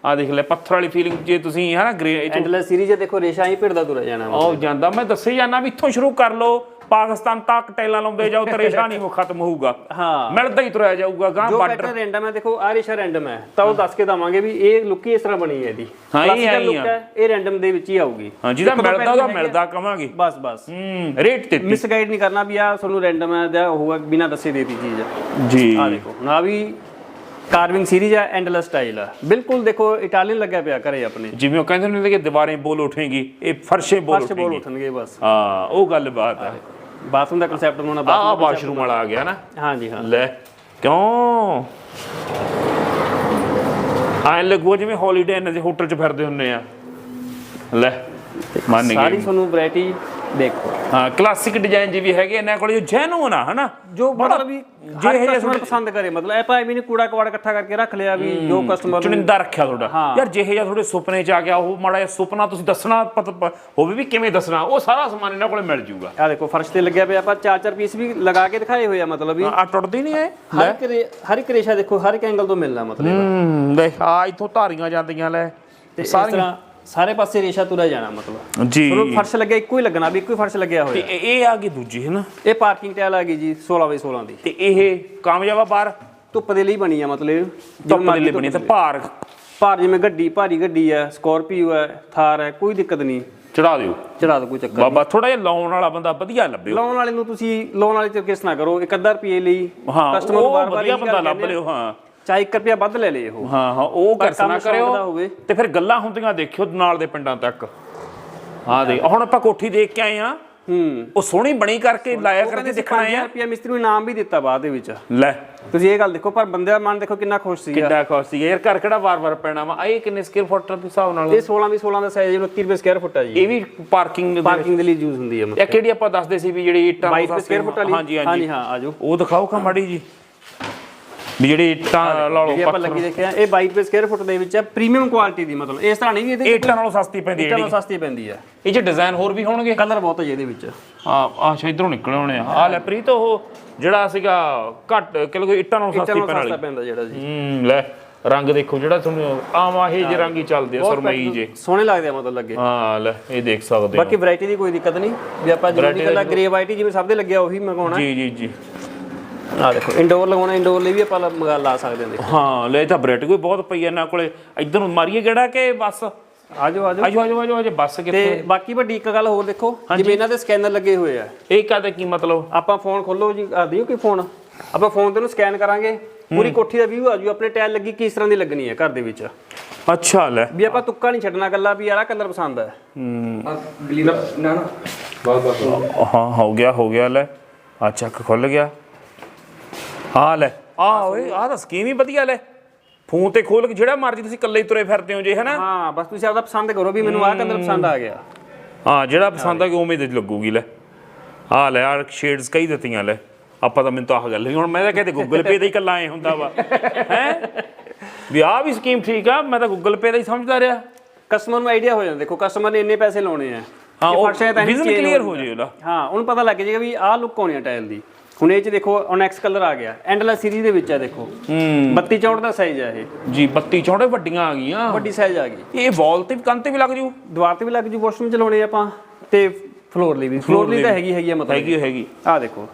ਆ ਦੇਖ ਲੈ ਪੱਥਰ ਵਾਲੀ ਫੀਲਿੰਗ ਜੇ ਤੁਸੀਂ ਹਨਾ ਗ੍ਰੇ ਐਂਡਲੈਸ ਸੀਰੀਜ਼ ਦੇਖੋ ਰੇਸ਼ਾ ਹੀ ਭਿੜਦਾ ਤੁਰਿਆ ਜਾਣਾ ਵਾ। ਉਹ ਜਾਂਦਾ ਮੈਂ ਦੱਸੇ ਜਾਣਾ ਵੀ ਇੱਥੋਂ ਸ਼ੁਰੂ ਕਰ ਲਓ ਪਾਕਿਸਤਾਨ ਤੱਕ ਟਾਈਲਾਂ ਲਾਉਂਦੇ ਜਾਓ ਤੇ ਰੇਸ਼ਾ ਨਹੀਂ ਉਹ ਖਤਮ ਹੋਊਗਾ। ਹਾਂ। ਮਿਲਦਾ ਹੀ ਤੁਰਿਆ ਜਾਊਗਾ ਗਾਂ ਜੋ ਬਾਰਡਰ ਪੈਟਰਨ ਰੈਂਡਮ ਹੈ ਦੇਖੋ ਆ ਰੇਸ਼ਾ ਰੈਂਡਮ ਹੈ ਤਾਂ ਉਹ ਦੱਸ ਕੇ ਦਵਾਂਗੇ ਵੀ ਇਹ ਲੁੱਕ ਹੀ ਇਸ ਤਰ੍ਹਾਂ ਬਣੀ ਹੈ ਇਹਦੀ। ਹਾਂ, ਇਹ Classical ਹੈ ਹੀ look ਆ। ਹੈ ਇਹ ਰੈਂਡਮ ਦੇ ਵਿੱਚ ਹੀ ਆਊਗੀ। ਹਾਂ ਜਿਹਦਾ ਇੱਕ ਦੋ ਮਿਲਦਾ pattern ਉਹਦਾ ਹੈਗੇ। ਮਿਲਦਾ ਕਵਾਂਗੇ। ਬਸ ਬਸ। ਹੂੰ ਰੇਟ ਤੇ ਮਿਸਗਾਈਡ ਨਹੀਂ ਕਰਨਾ ਵੀ ਆ ਤੁਹਾਨੂੰ ਰੈਂਡਮ ਹੈ ਜਾਂ ਹੋਊਗਾ ਬਿਨਾਂ ਦੱਸੇ ਦੇਤੀ ਚੀਜ਼। ਜੀ। ਆ ਦੇਖੋ ਨਾ ਵੀ ਕਾਰਵਿੰਗ ਸੀਰੀਜ਼ ਹੈ ਐਂਡਲੈਸ ਸਟਾਈਲ ਹੈ ਬਿਲਕੁਲ ਦੇਖੋ ਇਟਾਲੀਅਨ ਲੱਗਿਆ ਪਿਆ ਘਰੇ ਆਪਣੇ। ਜਿਵੇਂ ਉਹ ਕਹਿੰਦੇ ਨੇ ਕਿ ਦੀਵਾਰੇ ਬੋਲ ਉਠੇਗੀ ਇਹ ਫਰਸ਼ੇ ਬੋਲ ਫਰਸ਼ ਬੋਲ ਉਠਣਗੇ ਬਸ। ਹਾਂ ਉਹ ਗੱਲ ਬਾਤ ਹੈ ਬਾਥਰੂਮ ਦਾ ਕਨਸੈਪਟ ਬਣਾਉਣਾ ਆ ਬਾਥਰੂਮ ਵਾਲਾ ਆ ਗਿਆ ਨਾ। ਹਾਂਜੀ ਹਾਂ ਲੈ ਕਿਉਂ? ਐ ਲੱਗੂ ਜਿਵੇਂ ਹੌਲੀਡੇ ਇਹਨਾਂ ਦੇ ਹੋਟਲ 'ਚ ਫਿਰਦੇ ਹੁੰਨੇ ਆ। ਲੈ ਮੰਨ ਸਾਰੀ ਗਏ ਤੁਹਾਨੂੰ ਵੈਰਾਈਟੀ ਦੇਖੋ। ਹਾਂ ਕਲਾਸਿਕ ਡਿਜ਼ਾਈਨ ਜੀ ਵੀ ਹੈਗੇ ਇਹਨਾਂ ਕੋਲ ਜੋ ਜੈਨੂਨ ਆ ਹਨਾ? ਜੋ ਮਤਲਬ ਵੀ ਜੇ ਇਹ ਕਸਟਮਰ ਪਸੰਦ ਕਰੇ ਮਤਲਬ ਇਹ ਭਾਵੇਂ ਨਹੀਂ ਕੂੜਾ ਕਵਾੜ ਇਕੱਠਾ ਕਰਕੇ ਰੱਖ ਲਿਆ ਵੀ ਜੋ ਕਸਟਮਰ ਚੁਣਿੰਦਾ ਰੱਖਿਆ ਤੁਹਾਡਾ। ਯਾਰ ਜਿਹੇ ਜਿਹਾ ਤੁਹਾਡੇ ਸੁਪਨੇ 'ਚ ਆ ਗਿਆ ਉਹ ਮਾੜਾ ਜਿਹਾ ਸੁਪਨਾ ਤੁਸੀਂ ਦੱਸਣਾ ਹੋਵੇ ਵੀ ਕਿਵੇਂ ਦੱਸਣਾ ਉਹ ਸਾਰਾ ਸਮਾਨ ਇਹਨਾਂ ਕੋਲੇ ਮਿਲ ਜੂਗਾ। ਆ ਦੇਖੋ ਫਰਸ਼ ਤੇ ਲੱਗਿਆ ਪਿਆ ਆਪਾਂ ਚਾਰ ਚਾਰ ਪੀਸ ਵੀ ਲਗਾ ਕੇ ਦਿਖਾਏ ਹੋਏ ਆ ਮਤਲਬ ਵੀ ਆ ਟੁੱਟਦੀ ਨਹੀਂ ਐ ਹਰ ਇੱਕ ਹਰ ਇੱਕ ਰੇਸ਼ਾ ਦੇਖੋ ਹਰ ਇੱਕ ਐਂਗਲ ਤੋਂ ਮਿਲਣਾ ਮਤਲਬ ਦੇਖ ਆ ਇਥੋਂ ਧਾਰੀਆਂ ਜਾਂਦੀਆਂ ਲੈ। ਤੇ ਇਸ ਤਰ੍ਹਾਂ ਸਾਰੇ ਪਾਸੇ ਰੇਸ਼ਾ ਤੁਰਿਆ ਜਾਣਾ ਮਤਲਬ। ਜੀ। ਤੁਹਾਨੂੰ ਫਰਸ਼ ਲੱਗਿਆ ਇੱਕੋ ਹੀ ਲੱਗਣਾ ਵੀ ਇੱਕੋ ਹੀ ਫਰਸ਼ ਲੱਗਿਆ ਤੇ ਹੋਇਆ ਇਹ ਇਹ ਆ ਗਈ ਦੂਜੀ ਹੈ ਨਾ? ਇਹ ਪਾਰਕਿੰਗ ਟਾਇਲ ਆ ਗਈ ਜੀ 16 ਬਾਈ 16 ਦੀ। ਤੇ ਇਹ ਕਾਮਯਾਬ ਆ ਬਾਹਰ? ਧੁੱਪ ਦੇ ਲਈ ਬਣੀ ਆ ਮਤਲਬ ਧੁੱਪ ਦੇ ਲਈ ਬਣੀ ਤੇ ਭਾਰ। ਭਾਰ ਜਿਵੇਂ ਗੱਡੀ ਭਾਰੀ ਗੱਡੀ ਹੈ ਸਕੋਰਪੀਓ ਹੈ ਥਾਰ ਹੈ ਕੋਈ ਦਿੱਕਤ ਨਹੀਂ। ਚੜਾ ਦਿਓ। ਚੜਾ ਦੋ ਕੋਈ ਚੱਕਰ ਬਾਬਾ ਥੋੜਾ ਜਿਹਾ ਲਾਉਣ ਵਾਲਾ ਬੰਦਾ ਵਧੀਆ ਲੱਭਿਓ। ਲਾਉਣ ਵਾਲੇ ਨੂੰ ਤੁਸੀਂ ਲਾਉਣ ਵਾਲੇ ਚ ਕਿਸ ਨਾ ਕਰੋ? ਇੱਕ ਅੱਧਾ ਰੁਪਏ ਲਈ ਹਾਂ customer ਨੂੰ ਵਾਰ-ਵਾਰ ਵਧੀਆ ਬੰਦਾ ਲੱਭ ਆ। ਲਿਓ ਹਾਂ। ਚਾਹੇ 1 ਰੁਪਿਆ ਵੱਧ ਲੈ ਲੇ ਉਹ। ਹਾਂ ਹਾਂ ਉਹ ਕਰਸਨਾ ਕਰਿਓ। ਤੇ ਫਿਰ ਗੱਲਾਂ ਹੁੰਦੀਆਂ ਦੇਖਿਓ ਨਾਲ ਦੇ ਪਿੰਡਾਂ ਤੱਕ। ਹਾਂ ਦੇ ਹੁਣ ਆਪਾਂ ਕੋਠੀ ਦੇਖ ਕੇ ਆਏ ਆ ਹੂੰ। ਉਹ ਸੋਹਣੀ ਬਣੀ ਕਰਕੇ ਲਾਇਆ ਕਰਕੇ ਦੇਖਣਾ 5000 ਆ ਰੁਪਿਆ ਮਿਸਤਰੀ ਨੂੰ ਇਨਾਮ ਵੀ ਦਿੱਤਾ ਬਾਅਦ ਦੇ ਵਿੱਚ। ਲੈ। ਤੁਸੀਂ ਇਹ ਗੱਲ ਦੇਖੋ ਪਰ ਬੰਦੇ ਦਾ ਮਨ ਦੇਖੋ ਕਿੰਨਾ ਖੁਸ਼ ਸੀਗਾ। ਕਿੰਨਾ ਖੁਸ਼ ਸੀ ਯਾਰ ਘਰ ਕਿਹੜਾ ਵਾਰ-ਵਾਰ ਪੈਣਾ ਵਾ? ਇਹ ਕਿੰਨੇ ਸਕੁਅਰ ਫੁੱਟ ਦੇ ਹਿਸਾਬ ਨਾਲ? ਇਹ 16 ਵੀ 16 ਦਾ ਸਾਈਜ਼ 29 ਰੁਪਏ ਸਕੁਅਰ ਫੁੱਟ ਹੈ ਜੀ। ਇਹ ਵੀ ਪਾਰਕਿੰਗ ਦੇ ਪਾਰਕਿੰਗ ਦੇ ਲਈ ਯੂਜ਼ ਹੁੰਦੀ ਹੈ ਇਹ ਕਿਹੜੀ ਆਪਾਂ ਦੱਸਦੇ ਸੀ ਵੀ ਜਿਹੜੀ ਇੱਟਾਂ 22 ਰੁਪਏ ਸਕੁਅਰ ਫੁੱਟ ਵਾਲੀ। ਹਾਂਜੀ ਹਾਂਜੀ ਹਾਂ ਆਜੋ ਉਹ ਦਿਖਾਓ ਕਾ ਮਾੜੀ ਜੀ। ਵੀ ਜਿਹੜੀ ਇੱਟਾਂ ਲਾ ਲਓ ਜਿਹੜੀ ਆਪਾਂ ਲੱਗੀ ਦੇਖਿਆ ਇਹ 22 ਰੁਪਏ ਸਕੁਅਰ ਫੁੱਟ ਦੇ ਵਿੱਚ ਹੈ ਪ੍ਰੀਮੀਅਮ ਕੁਆਲਿਟੀ ਦੀ ਮਤਲਬ ਇਸ ਤਰ੍ਹਾਂ ਨਹੀਂ ਵੀ ਇਹਦੇ ਇੱਟਾਂ ਨਾਲੋਂ ਸਸਤੀ ਪੈਂਦੀ ਹੈ ਇੱਟਾਂ ਜਿਹੜੀ। ਨਾਲੋਂ ਸਸਤੀ ਪੈਂਦੀ ਹੈ। ਇਹ ਚ ਡਿਜ਼ਾਈਨ ਹੋਰ ਵੀ ਹੋਣਗੇ? ਕਲਰ ਬਹੁਤ ਹੈ ਇਹਦੇ ਵਿੱਚ। ਆ ਅੱਛਾ ਇਧਰੋਂ ਨਿਕਲੇ ਹੋਣੇ ਆ। ਆ ਲੈ ਪ੍ਰੀਤ ਉਹ ਜਿਹੜਾ ਸੀਗਾ ਘੱਟ ਕਿਲੋ ਇੱਟਾਂ ਨਾਲੋਂ ਇੱਟਾਂ ਸਸਤੀ ਨਾਲੋਂ ਪੈਣ ਸਸਤਾ ਵਾਲੀ। ਪੈਂਦਾ ਜਿਹੜਾ ਜੀ। ਹੂੰ ਲੈ ਰੰਗ ਦੇਖੋ ਜਿਹੜਾ ਤੁਹਾਨੂੰ ਆਵਾਂ ਇਹ ਜੇ ਰੰਗ ਹੀ ਚੱਲਦੇ ਆ ਸਰਮਈ ਜੇ ਸੋਹਣੇ ਲੱਗਦੇ ਆ ਮਤਲਬ ਲੱਗੇ। ਹਾਂ ਲੈ ਇਹ ਦੇਖ ਸਕਦੇ ਬਾਕੀ ਵੈਰਾਈਟੀ ਦੀ ਕੋਈ ਦਿੱਕਤ ਨਹੀਂ। ਵੀ ਆਪਾਂ ਜਿਹੜੀ ਕੱਲਾ ਗ੍ਰੇ ਵਾਈਟ ਜਿਵੇਂ ਸਭ ਦੇ ਲੱਗਿਆ ਉਹੀ ਮੰਗਾਉਣਾ ਜੀ ਜੀ ਜੀ। ਆ ਦੇਖੋ ਇੰਡੋਰ ਲਗਾਉਣਾ ਇੰਡੋਰ ਲਈ ਵੀ ਆਪਾਂ ਮੰਗਾ ਲਾ ਸਕਦੇ ਹਾਂ ਦੇਖੋ। ਹਾਂ ਲੈ ਇਹ ਤਾਂ ਬ੍ਰੈਡ ਕੋਈ ਬਹੁਤ ਪਈ ਆ ਇਹਨਾਂ ਕੋਲੇ। ਇਧਰ ਨੂੰ ਮਾਰੀਏ ਕਿਹੜਾ ਕਿ ਬਸ? ਆਜੋ ਆਜੋ। ਆਜੋ ਆਜੋ ਆਜੋ ਆਜੋ ਬੱਸ ਕਿੱਥੇ? ਤੇ ਬਾਕੀ ਵੱਡੀ ਇੱਕ ਗੱਲ ਹੋਰ ਦੇਖੋ ਜਿਵੇਂ ਇਹਨਾਂ ਦੇ ਸਕੈਨਰ ਲੱਗੇ ਹੋਏ ਆ। ਇਹ ਕਾਦੇ ਕੀ ਮਤਲਬ? ਆਪਾਂ ਫੋਨ ਖੋਲੋ ਜੀ ਆ ਦਿਓ ਕਿ ਫੋਨ ਆਪਾਂ ਫੋਨ ਤੇ ਨੂੰ ਸਕੈਨ ਕਰਾਂਗੇ। ਪੂਰੀ ਕੋਠੀ ਦਾ ਵਿਊ ਆਜੂ ਆਪਣੇ ਟਾਇਲ ਲੱਗੀ ਕਿਸ ਤਰ੍ਹਾਂ ਦੀ ਲੱਗਣੀ ਹੈ ਘਰ ਦੇ ਵਿੱਚ। ਅੱਛਾ ਲੈ। ਵੀ ਆਪਾਂ ਤੁੱਕਾ ਨਹੀਂ ਛੱਡਣਾ ਗੱਲਾਂ ਵੀ ਯਾਰ ਆ ਕਲਰ ਪਸੰਦ ਹੈ। ਹਾਂ ਹੋ ਗਿਆ ਹੋ ਗਿਆ ਲੈ। ਆ ਚੱਕ ਖੁੱਲ ਗਿਆ। ਹਾਂ ਲੈ। ਆ ਓਏ ਆ ਤਾਂ ਸਕੀਮ ਹੀ ਵਧੀਆ ਲੈ। ਫੋਨ ਤੇ ਖੋਲ ਕੇ ਜਿਹੜਾ ਮਰਜ਼ੀ ਤੁਸੀਂ ਇਕੱਲੇ ਹੀ ਤੁਰੇ ਫਿਰਦੇ ਹੋ ਜੇ ਹਨਾ? ਹਾਂ ਬਸ ਤੁਸੀਂ ਆਪਦਾ ਪਸੰਦ ਕਰੋ ਵੀ ਮੈਨੂੰ ਆਹ ਕਲਰ ਪਸੰਦ ਆ ਗਿਆ। ਹਾਂ ਜਿਹੜਾ ਪਸੰਦ ਆ ਕਿ ਉਵੇਂ ਦੀ ਲੱਗੂਗੀ ਲੈ। ਆ ਲੈ ਆ ਸ਼ੇਡਸ ਕਈ ਦਿੱਤੀਆਂ ਲੈ। ਆਪਾਂ ਤਾਂ ਮੈਨੂੰ ਤਾਂ ਆਹ ਗੱਲ ਨਹੀਂ ਹੁਣ ਮੈਂ ਤਾਂ ਕਹਿੰਦੇ ਗੂਗਲ ਪੇ ਦਾ ਹੀ ਕੱਲਾ ਐ ਹੁੰਦਾ ਵਾ। ਹੈ? ਵੀ ਆ ਵੀ ਸਕੀਮ ਠੀਕ ਆ ਮੈਂ ਤਾਂ ਗੂਗਲ ਪੇ ਦਾ ਹੀ ਸਮਝਦਾ ਰਿਹਾ। ਕਸਟਮਰ ਨੂੰ ਆਈਡੀਆ ਹੋ ਜਾਂਦਾ ਦੇਖੋ ਕਸਟਮਰ ਨੇ ਇੰਨੇ ਪੈਸੇ ਲਾਉਣੇ ਆ। ਹਾਂ ਉਹ ਹੈ ਵਿਜ਼ਨ ਕਲੀਅਰ ਹੋ ਜੇ ਉਹਦਾ। ਹਾਂ ਉਹਨੂੰ ਪਤਾ ਲੱਗ ਜਾਏਗਾ ਵੀ ਆਹ ਲੁੱਕ ਆਉਣੀ ਆ ਟਾਇਲ ਦੀ। ਹੁਣ ਇਹ ਚ ਦੇਖੋ ਓਨੈਕਸ ਕਲਰ ਆ ਗਿਆ। ਐਂਡਲੈਸ ਸੀਰੀਜ਼ ਦੇ ਵਿੱਚ ਆ ਦੇਖੋ। ਹੂੰ। 32 64 ਦਾ ਸਾਈਜ਼ ਆ ਇਹ। ਜੀ 32 ਚੌੜੇ ਵੱਡੀਆਂ ਆ ਗਈਆਂ। ਵੱਡੀ ਸਾਈਜ਼ ਆ ਗਈ। ਇਹ ਵਾਲ ਤੇ ਕੰਨ ਤੇ ਵੀ ਲੱਗ ਜੂ? ਦੀਵਾਰ ਤੇ ਵੀ ਲੱਗ ਜੂ ਵਾਸ਼ਰੂਮ ਚ ਲਾਉਣੇ ਆਪਾਂ। ਤੇ ਫਲੋਰ ਲਈ ਵੀ। ਫਲੋਰ ਲਈ ਤਾਂ ਹੈਗੀ ਹੈਗੀ ਆ ਮਤਲਬ। ਹੈਗੀ ਹੈਗੀ। ਆਹ ਦੇਖੋ।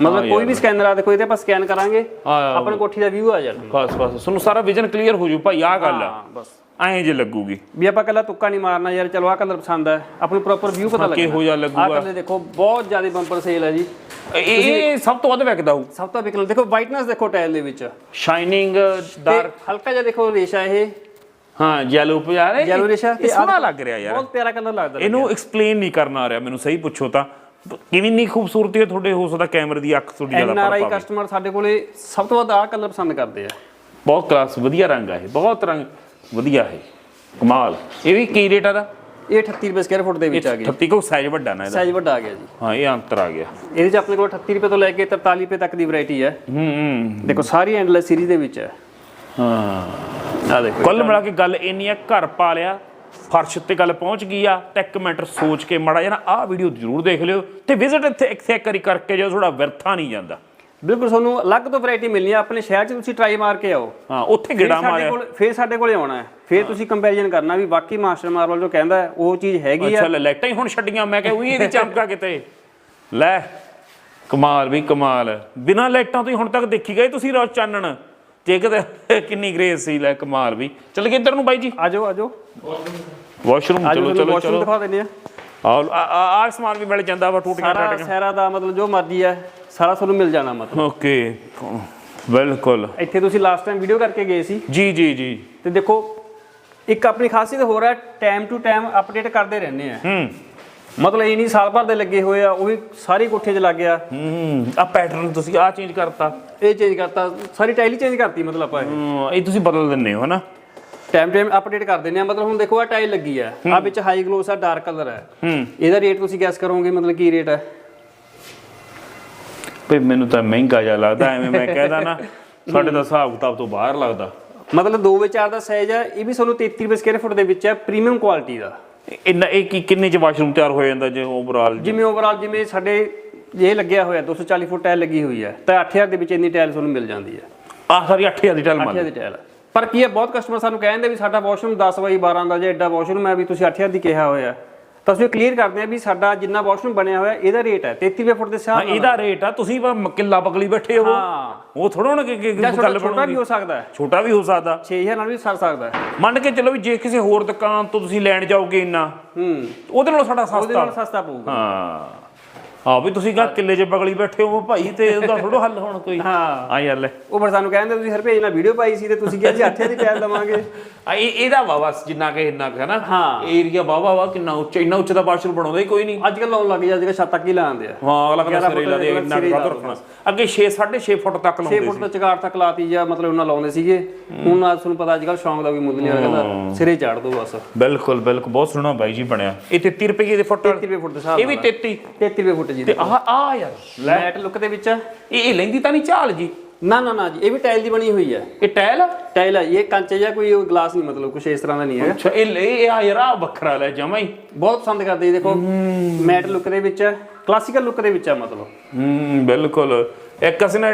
ਮਤਲਬ ਕੋਈ ਵੀ ਸਕੈਨਰ ਆ ਦੇਖੋ ਇਹਦੇ ਆਪਾਂ ਸਕੈਨ ਕਰਾਂਗੇ ਹਾਂ ਆਪਣੀ ਕੋਠੀ ਦਾ ਵਿਊ ਆ ਜਾਣਾ ਬਸ ਬਸ ਤੁਹਾਨੂੰ ਸਾਰਾ ਵਿਜ਼ਨ ਕਲੀਅਰ ਹੋ ਜੂ। ਭਾਈ ਆਹ ਗੱਲ ਆ। ਬਸ। ਐਂ ਜੇ ਲੱਗੂਗੀ। ਵੀ ਆਪਾਂ ਕੱਲਾ ਤੁੱਕਾ ਨਹੀਂ ਮਾਰਨਾ ਯਾਰ ਚਲੋ ਆਹ ਕਲਰ ਪਸੰਦ ਹੈ ਆਪਣੀ ਪ੍ਰੋਪਰ ਵਿਊ ਪਤਾ ਲੱਗਣਾ ਕਿਹੋ ਜਿਹਾ ਲੱਗੂਗਾ। ਕਲਰ ਦੇਖੋ ਬਹੁਤ ਜ਼ਿਆਦਾ ਬੰਪਰ ਸੇਲ ਹੈ ਜੀ। ਇਹ ਸਭ ਤੋਂ ਵੱਧ ਵਿਕਦਾ ਹੋਊ। ਸਭ ਤੋਂ ਵਿਕਲ ਦੇਖੋ ਵਾਈਟਨੈਸ ਦੇਖੋ ਟਾਇਲ ਦੇ ਵਿੱਚ। ਸ਼ਾਈਨਿੰਗ ਤੇ ਡਾਰਕ ਹਲਕਾ ਜਿਹਾ ਦੇਖੋ ਰੇਸ਼ਾ ਇਹ। ਹਾਂ ਯੈਲੋ ਪਿਆ ਰਿਹਾ। ਯੈਲੋ ਰੇਸ਼ਾ। ਇਹ ਸੋਹਣਾ ਲੱਗ ਰਿਹਾ ਯਾਰ। ਬਹੁਤ ਪਿਆਰਾ ਕਲਰ ਲੱਗਦਾ ਇਹਨੂੰ ਐਕਸਪਲੇਨ ਨਹੀਂ ਕਰਨਾ ਆ ਰਿਹਾ ਮੈਨੂੰ ਸਹੀ ਪੁੱਛੋ ਤਾਂ। ਕਿਵੇਂ ਨਹੀਂ ਖੂਬਸੂਰਤੀ ਹੈ ਤੁਹਾਡੇ ਹੋ ਸਕਦਾ ਕੈਮਰੇ ਦੀ ਅੱਖ ਤੁਹਾਡੀ ਜ਼ਿਆਦਾ ਐਨ ਆਰ ਆਈ ਪੜ ਪਾਵੇ ਕਸਟਮਰ ਸਾਡੇ ਕੋਲੇ ਸਭ ਤੋਂ ਵੱਧ ਆਹ ਕਲਰ ਪਸੰਦ ਕਰਦੇ ਆ। ਬਹੁਤ ਕਲਾਸ ਵਧੀਆ ਰੰਗ ਆ ਇਹ ਬਹੁਤ ਰੰਗ ਵਧੀਆ ਹੈ ਕਮਾਲ। ਇਹ ਵੀ ਕੀ ਰੇਟ ਆ ਦਾ ਇਹ 38 ਰੁਪਏ ਸਕੁਅਰ ਫੁੱਟ ਦੇ ਵਿੱਚ ਆ ਗਈ। 38 ਕੋ ਸਾਈਜ਼ ਵੱਡਾ ਨਾ ਇਹਦਾ। ਸਾਈਜ਼ ਵੱਡਾ ਆ ਗਿਆ ਜੀ। ਹਾਂ ਇਹ ਅੰਤਰ ਆ ਗਿਆ। ਇਹਦੇ 'ਚ ਆਪਣੇ ਕੋਲ 38 ਰੁਪਏ ਤੋਂ ਲੈ ਕੇ 43 ਰੁਪਏ ਤੱਕ ਦੀ ਵੈਰਾਈਟੀ ਹੈ ਹੂੰ ਹੂੰ। ਦੇਖੋ ਸਾਰੀ ਐਂਡਲੈਸ ਸੀਰੀਜ਼ ਦੇ ਵਿੱਚ ਹੈ ਹਾਂ। ਆ ਦੇਖੋ ਕੁੱਲ ਮਿਲਾ ਕੇ ਗੱਲ ਇੰਨੀ ਆ ਘਰ ਪਾ ਲਿਆ ਫਰਸ਼ ਤੇ ਗੱਲ ਪਹੁੰਚ ਗਈ ਆ ਤਾਂ ਇੱਕ ਮਿੰਟ ਸੋਚ ਕੇ ਮੜਾ ਜਣਾ ਆਹ ਵੀਡੀਓ ਜ਼ਰੂਰ ਦੇਖ ਲਿਓ ਤੇ ਵਿਜ਼ਿਟ ਇੱਥੇ ਇੱਥੇ ਇੱਕ ਵਾਰੀ ਕਰਕੇ ਜੋ ਥੋੜਾ ਵਿਰਥਾ ਨਹੀਂ ਜਾਂਦਾ। ਬਿਲਕੁਲ ਤੁਹਾਨੂੰ ਅਲੱਗ ਤੋਂ ਵੈਰਾਈਟੀ ਮਿਲਣੀ ਹੈ ਆਪਣੇ ਸ਼ਹਿਰ 'ਚ ਤੁਸੀਂ ਟਰਾਈ ਮਾਰ ਕੇ ਆਓ। ਹਾਂ ਉੱਥੇ ਗਿੜਾ ਸਾਡੇ ਮਾਰਿਆ। ਕੋਲ ਫਿਰ ਸਾਡੇ ਕੋਲੇ ਆਉਣਾ ਹੈ। ਫਿਰ ਤੁਸੀਂ ਕੰਪੈਰੀਜ਼ਨ ਕਰਨਾ ਵੀ ਬਾਕੀ ਮਾਸਟਰ ਮਾਰਵਲ ਜੋ ਕਹਿੰਦਾ ਉਹ ਚੀਜ਼ ਹੈਗੀ ਆ। ਅੱਛਾ ਲੈ ਲਾਈਟਾਂ ਹੀ ਹੁਣ ਛੱਡੀਆਂ ਮੈਂ ਕਿਹਾ ਉਹੀ ਇਹਦੀ ਚਮਕਾ ਕਿਤੇ। ਲੈ ਕਮਾਲ ਵੀ ਕਮਾਲ। ਬਿਨਾਂ ਲਾਈਟਾਂ ਤੋਂ ਹੀ ਹੁਣ ਤੱਕ ਦੇਖੀ ਗਏ ਤੁਸੀਂ ਰੋਜ਼ ਚਾਨਣ। ਜੇ ਕਿਤੇ ਕਿੰਨੀ ਗ੍ਰੇਸ ਸੀ ਲੈ ਕਮਾਲ ਵੀ। ਚੱਲ ਇੱਧਰ ਨੂੰ ਬਾਈ ਜੀ। ਆਜੋ ਆਜੋ। ਵਾਸ਼ਰੂਮ ਚਲੋ ਚਲੋ ਵਾਸ਼ਰੂਮ ਚਲੋ। ਦਿਖਾ ਦਿੰਦੇ ਆ। ਆ ਆ ਸਮਾਨ ਵੀ ਮਿਲ ਜਾਂਦਾ ਵਾ ਟੂਟੀਆਂ ਸਾਰਾ ਸਹਿਰਾ ਦਾ ਮਤਲਬ ਜੋ ਮਰਜ਼ੀ ਹੈ ਸਾਰਾ ਤੁਹਾਨੂੰ ਮਿਲ ਜਾਣਾ ਮਤਲਬ। ਓਕੇ ਬਿਲਕੁਲ। ਇੱਥੇ ਤੁਸੀਂ ਲਾਸਟ ਟਾਈਮ ਵੀਡੀਓ ਕਰਕੇ ਗਏ ਸੀ। ਜੀ ਜੀ ਜੀ। ਤੇ ਦੇਖੋ ਇੱਕ ਆਪਣੀ ਖਾਸੀਅਤ ਹੋ ਰਿਹਾ ਟਾਈਮ ਟੂ ਟਾਈਮ ਅਪਡੇਟ ਕਰਦੇ ਰਹਿੰਦੇ ਆ। ਹੂੰ। ਮਤਲਬ ਇਹ ਨਹੀਂ ਸਾਲ ਭਰ ਦੇ ਲੱਗੇ ਹੋਏ ਆ ਉਹ ਵੀ ਸਾਰੀ ਕੋਠੇ 'ਚ ਲੱਗ ਗਿਆ। ਹੂੰ ਆ ਪੈਟਰਨ ਤੁਸੀਂ ਆ ਚੇਂਜ ਕਰਤਾ। ਇਹ ਚੇਂਜ ਕਰਤਾ ਸਾਰੀ ਟਾਈਲ ਹੀ ਚੇਂਜ ਕਰਤੀ ਮਤਲਬ ਆਪਾਂ ਇਹ। ਹੂੰ, ਇਹ ਤੁਸੀਂ ਬਦਲ ਦਿੰਦੇ ਹੋ ਹਨਾ? ਟਾਈਮ ਟਾਈਮ ਅਪਡੇਟ ਕਰ ਦਿੰਦੇ ਆ ਮਤਲਬ ਹੁਣ ਦੇਖੋ ਆ ਟਾਈਲ ਲੱਗੀ ਆ। ਆ ਵਿੱਚ ਹਾਈ ਗਲੋਸ ਆ ਡਾਰਕ ਕਲਰ ਹੈ ਹੂੰ। ਇਹਦਾ ਰੇਟ ਤੁਸੀਂ ਗੈਸ ਕਰੋਗੇ ਮਤਲਬ ਕੀ ਰੇਟ ਹੈ ਭਈ ਮੈਨੂੰ ਤਾਂ ਮਹਿੰਗਾ ਜਿਹਾ ਲੱਗਦਾ ਐਵੇਂ ਮੈਂ ਕਹਿਦਾ ਨਾ ਸਾਡੇ ਦਾ ਹਿਸਾਬ ਕਿਤਾਬ ਤੋਂ ਬਾਹਰ ਲੱਗਦਾ। ਮਤਲਬ 2 ਵਿੱਚ 4 ਦਾ ਸਾਈਜ਼ ਹੈ ਇਹ ਵੀ ਤੁਹਾਨੂੰ 33 ਰੁਪਏ ਸਕੁਅਰ ਫੁੱਟ ਦੇ ਵਿੱਚ ਹੈ ਪ੍ਰੀਮੀਅਮ ਕੁਆਲਿਟੀ ਦਾ। ਇੰਨਾ ਇਹ ਕੀ ਕਿੰਨੇ ਚ ਵਾਸ਼ਰੂਮ ਤਿਆਰ ਹੋ ਜਾਂਦਾ ਜੇ ਓਵਰਆਲ ਜਿਵੇਂ ਓਵਰਆਲ ਜਿਵੇਂ ਸਾਡੇ ਇਹ ਲੱਗਿਆ ਹੋਇਆ 240 ਫੁੱਟ ਟਾਇਲ ਲੱਗੀ ਹੋਈ ਹੈ ਤਾਂ 8000 ਦੇ ਵਿੱਚ ਇੰਨੀ ਟਾਇਲ ਤੁਹਾਨੂੰ ਮਿਲ ਜਾਂਦੀ ਹੈ। ਆ ਸਾਰੀ 8000 ਦੀ 8000 ਮੰਨ ਦੀ ਟਾਇਲ। ਪਰ ਕੀ ਹੈ ਬਹੁਤ ਕਸਟਮਰ ਸਾਨੂੰ ਕਹਿੰਦੇ ਵੀ ਸਾਡਾ ਵਾਸ਼ਰੂਮ 10 ਬਾਈ 12 ਦਾ ਜੇ ਐਡਾ ਵਾਸ਼ਰੂਮ ਹੈ ਵੀ ਤੁਸੀਂ 8000 ਦੀ ਕਿਹਾ ਹੋਇਆ। ਤਾਂ ਅਸੀਂ ਕਲੀਅਰ ਕਰਦੇ ਹਾਂ ਵੀ ਸਾਡਾ ਜਿੰਨਾ ਵਾਸ਼ਰੂਮ ਬਣਿਆ ਹੋਇਆ ਇਹਦਾ ਰੇਟ ਹੈ। 33 ਰੁਪਏ ਫੁੱਟ ਦੇ ਹਿਸਾਬ ਨਾਲ। ਇਹਦਾ ਰੇਟ ਆ ਤੁਸੀਂ ਕਿੱਲਾ ਬਗਲੀ ਬੈਠੇ ਹੋ। ਉਹ ਥੋੜਾ ਨਾ ਕਿ ਗੱਲ ਛੋਟਾ ਵੀ ਹੋ ਸਕਦਾ ਛੋਟਾ ਵੀ ਹੋ ਸਕਦਾ। 6000 ਨਾਲ ਵੀ ਸਰ ਸਕਦਾ ਮੰਨ ਕੇ ਚੱਲੋ ਵੀ ਜੇ ਕਿਸੇ ਹੋਰ ਦੁਕਾਨ ਤੋਂ ਤੁਸੀਂ ਲੈਣ ਜਾਓਗੇ ਇੰਨਾ ਹੂੰ। ਉਹਦੇ ਨਾਲੋਂ ਸਾਡਾ ਉਹਦੇ ਸਸਤਾ। ਨਾਲ ਸਸਤਾ ਪਊਗਾ। ਹਾਂ। ਆ ਵੀ ਤੁਸੀਂ ਕਹਾਂ ਕਿੱਲੇ 'ਚ ਬਗਲੀ ਬੈਠੇ ਹੋ ਭਾਈ ਤੇ ਉਹਦਾ ਥੋੜਾ ਹੱਲ ਹੁਣ ਕੋਈ। ਹਾਂ। ਆ ਯਾਰ ਲੈ। ਉਹ ਫਿਰ ਸਾਨੂੰ ਕਹਿੰਦੇ ਤੁਸੀਂ ਹਰ ਭੇਜ ਨਾਲ ਵੀਡੀਓ ਪਾਈ ਸੀ ਤੇ ਤੁਸੀਂ ਕਿਹਾ ਜੀ 8000 ਦੀ ਟਾਇਲ ਦਵਾਂਗੇ। ਆ ਇਹ ਇਹਦਾ ਵਾ ਬਸ ਜਿੰਨਾ ਕਿ ਇੰਨਾ ਕਿ ਹਨਾ? ਹਾਂ। ਏਰੀਆ ਵਾਵਾ ਵਾ ਕਿੰਨਾ ਉੱਚਾ ਇੰਨਾ ਉੱਚਾ ਦਾ ਬਾਸ਼ਰ ਬਣਾਉਂਦਾ ਹੀ ਕੋਈ ਨਹੀਂ। ਅੱਜ ਕੱਲ ਲਾਉਣ ਲੱਗ ਗਿਆ ਕੱਲ ਛੱਤ ਤੱਕ ਹੀ ਲਾਉਂਦੇ ਆ। ਹਾਂ ਅਗਲਾ ਕਹਿੰਦਾ ਗਿਆਰਾਂ ਸਿਰੇ ਫੁੱਟ ਲਾ ਦੇ ਇੰਨਾ ਵੱਧ ਰੱਖਣਾ ਅੱਗੇ 6 6.5 ਫੁੱਟ ਤੱਕ 6 ਲਾਉਂਦੇ ਫੁੱਟ ਤੋਂ ਚਗਾੜ ਤੱਕ ਲਾਤੀ ਜਾਂ ਮਤਲਬ ਉਹਨਾਂ ਲਾਉਂਦੇ ਸੀਗੇ। ਹੁਣ ਅੱਜ ਤੁਹਾਨੂੰ ਪਤਾ ਅੱਜ ਕੱਲ ਸ਼ੌਂਕ ਦਾ ਵੀ ਮੁੱਲ ਨਹੀਂ ਕਹਿੰਦਾ ਸਿਰੇ ਝਾੜ ਦੋ ਬਸ। ਬਿਲਕੁਲ ਬਿਲਕੁਲ। ਬਹੁਤ ਸੋਹਣਾ ਬਾਈ ਜੀ ਬਣਿਆ। ਇਹ 33 ਰੁਪਏ ਦੇ ਫੁੱਟ। 33 ਰੁਪਏ ਫੁੱਟ ਦੇ ਇਹ ਵੀ 33 33 ਰੁਪਏ ਫੁੱਟ ਜੀ ਤੇ ਆਹ ਆ ਯਾਰ ਲੈਟ ਲੁੱਕ ਦੇ ਵਿੱਚ। ਇਹ ਇਹ ਲੈਂਦੀ ਤਾਂ ਨਹੀਂ ਝਾਲ ਜੀ? ਨਾ ਨਾ ਨਾ ਜੀ ਇਹ ਵੀ ਟਾਇਲ ਦੀ ਬਣੀ ਹੋਈ ਹੈ। ਇਹ ਟਾਇਲ ਆ? ਟਾਇਲ ਹੈ ਇਹ ਕੰਚ ਜਾਂ ਕੋਈ ਗਲਾਸ ਨਹੀਂ ਮਤਲਬ ਕੁਝ ਇਸ ਤਰ੍ਹਾਂ ਦਾ ਨਹੀਂ ਹੈ ਅੱਛਾ ਇਹ ਲੈ ਇਹ ਆ ਯਾਰ ਆ ਵੱਖਰਾ ਲੈ ਜਮਾ ਹੀ। ਬਹੁਤ ਪਸੰਦ ਕਰਦੇ ਜੀ ਦੇਖੋ। ਮੈਟ ਲੁੱਕ ਦੇ ਵਿੱਚ ਕਲਾਸੀਕਲ ਲੁੱਕ ਦੇ ਵਿੱਚ ਹੈ ਮਤਲਬ। ਹੂੰ ਬਿਲਕੁਲ। ਇੱਕ ਅਸੀਂ ਨਾ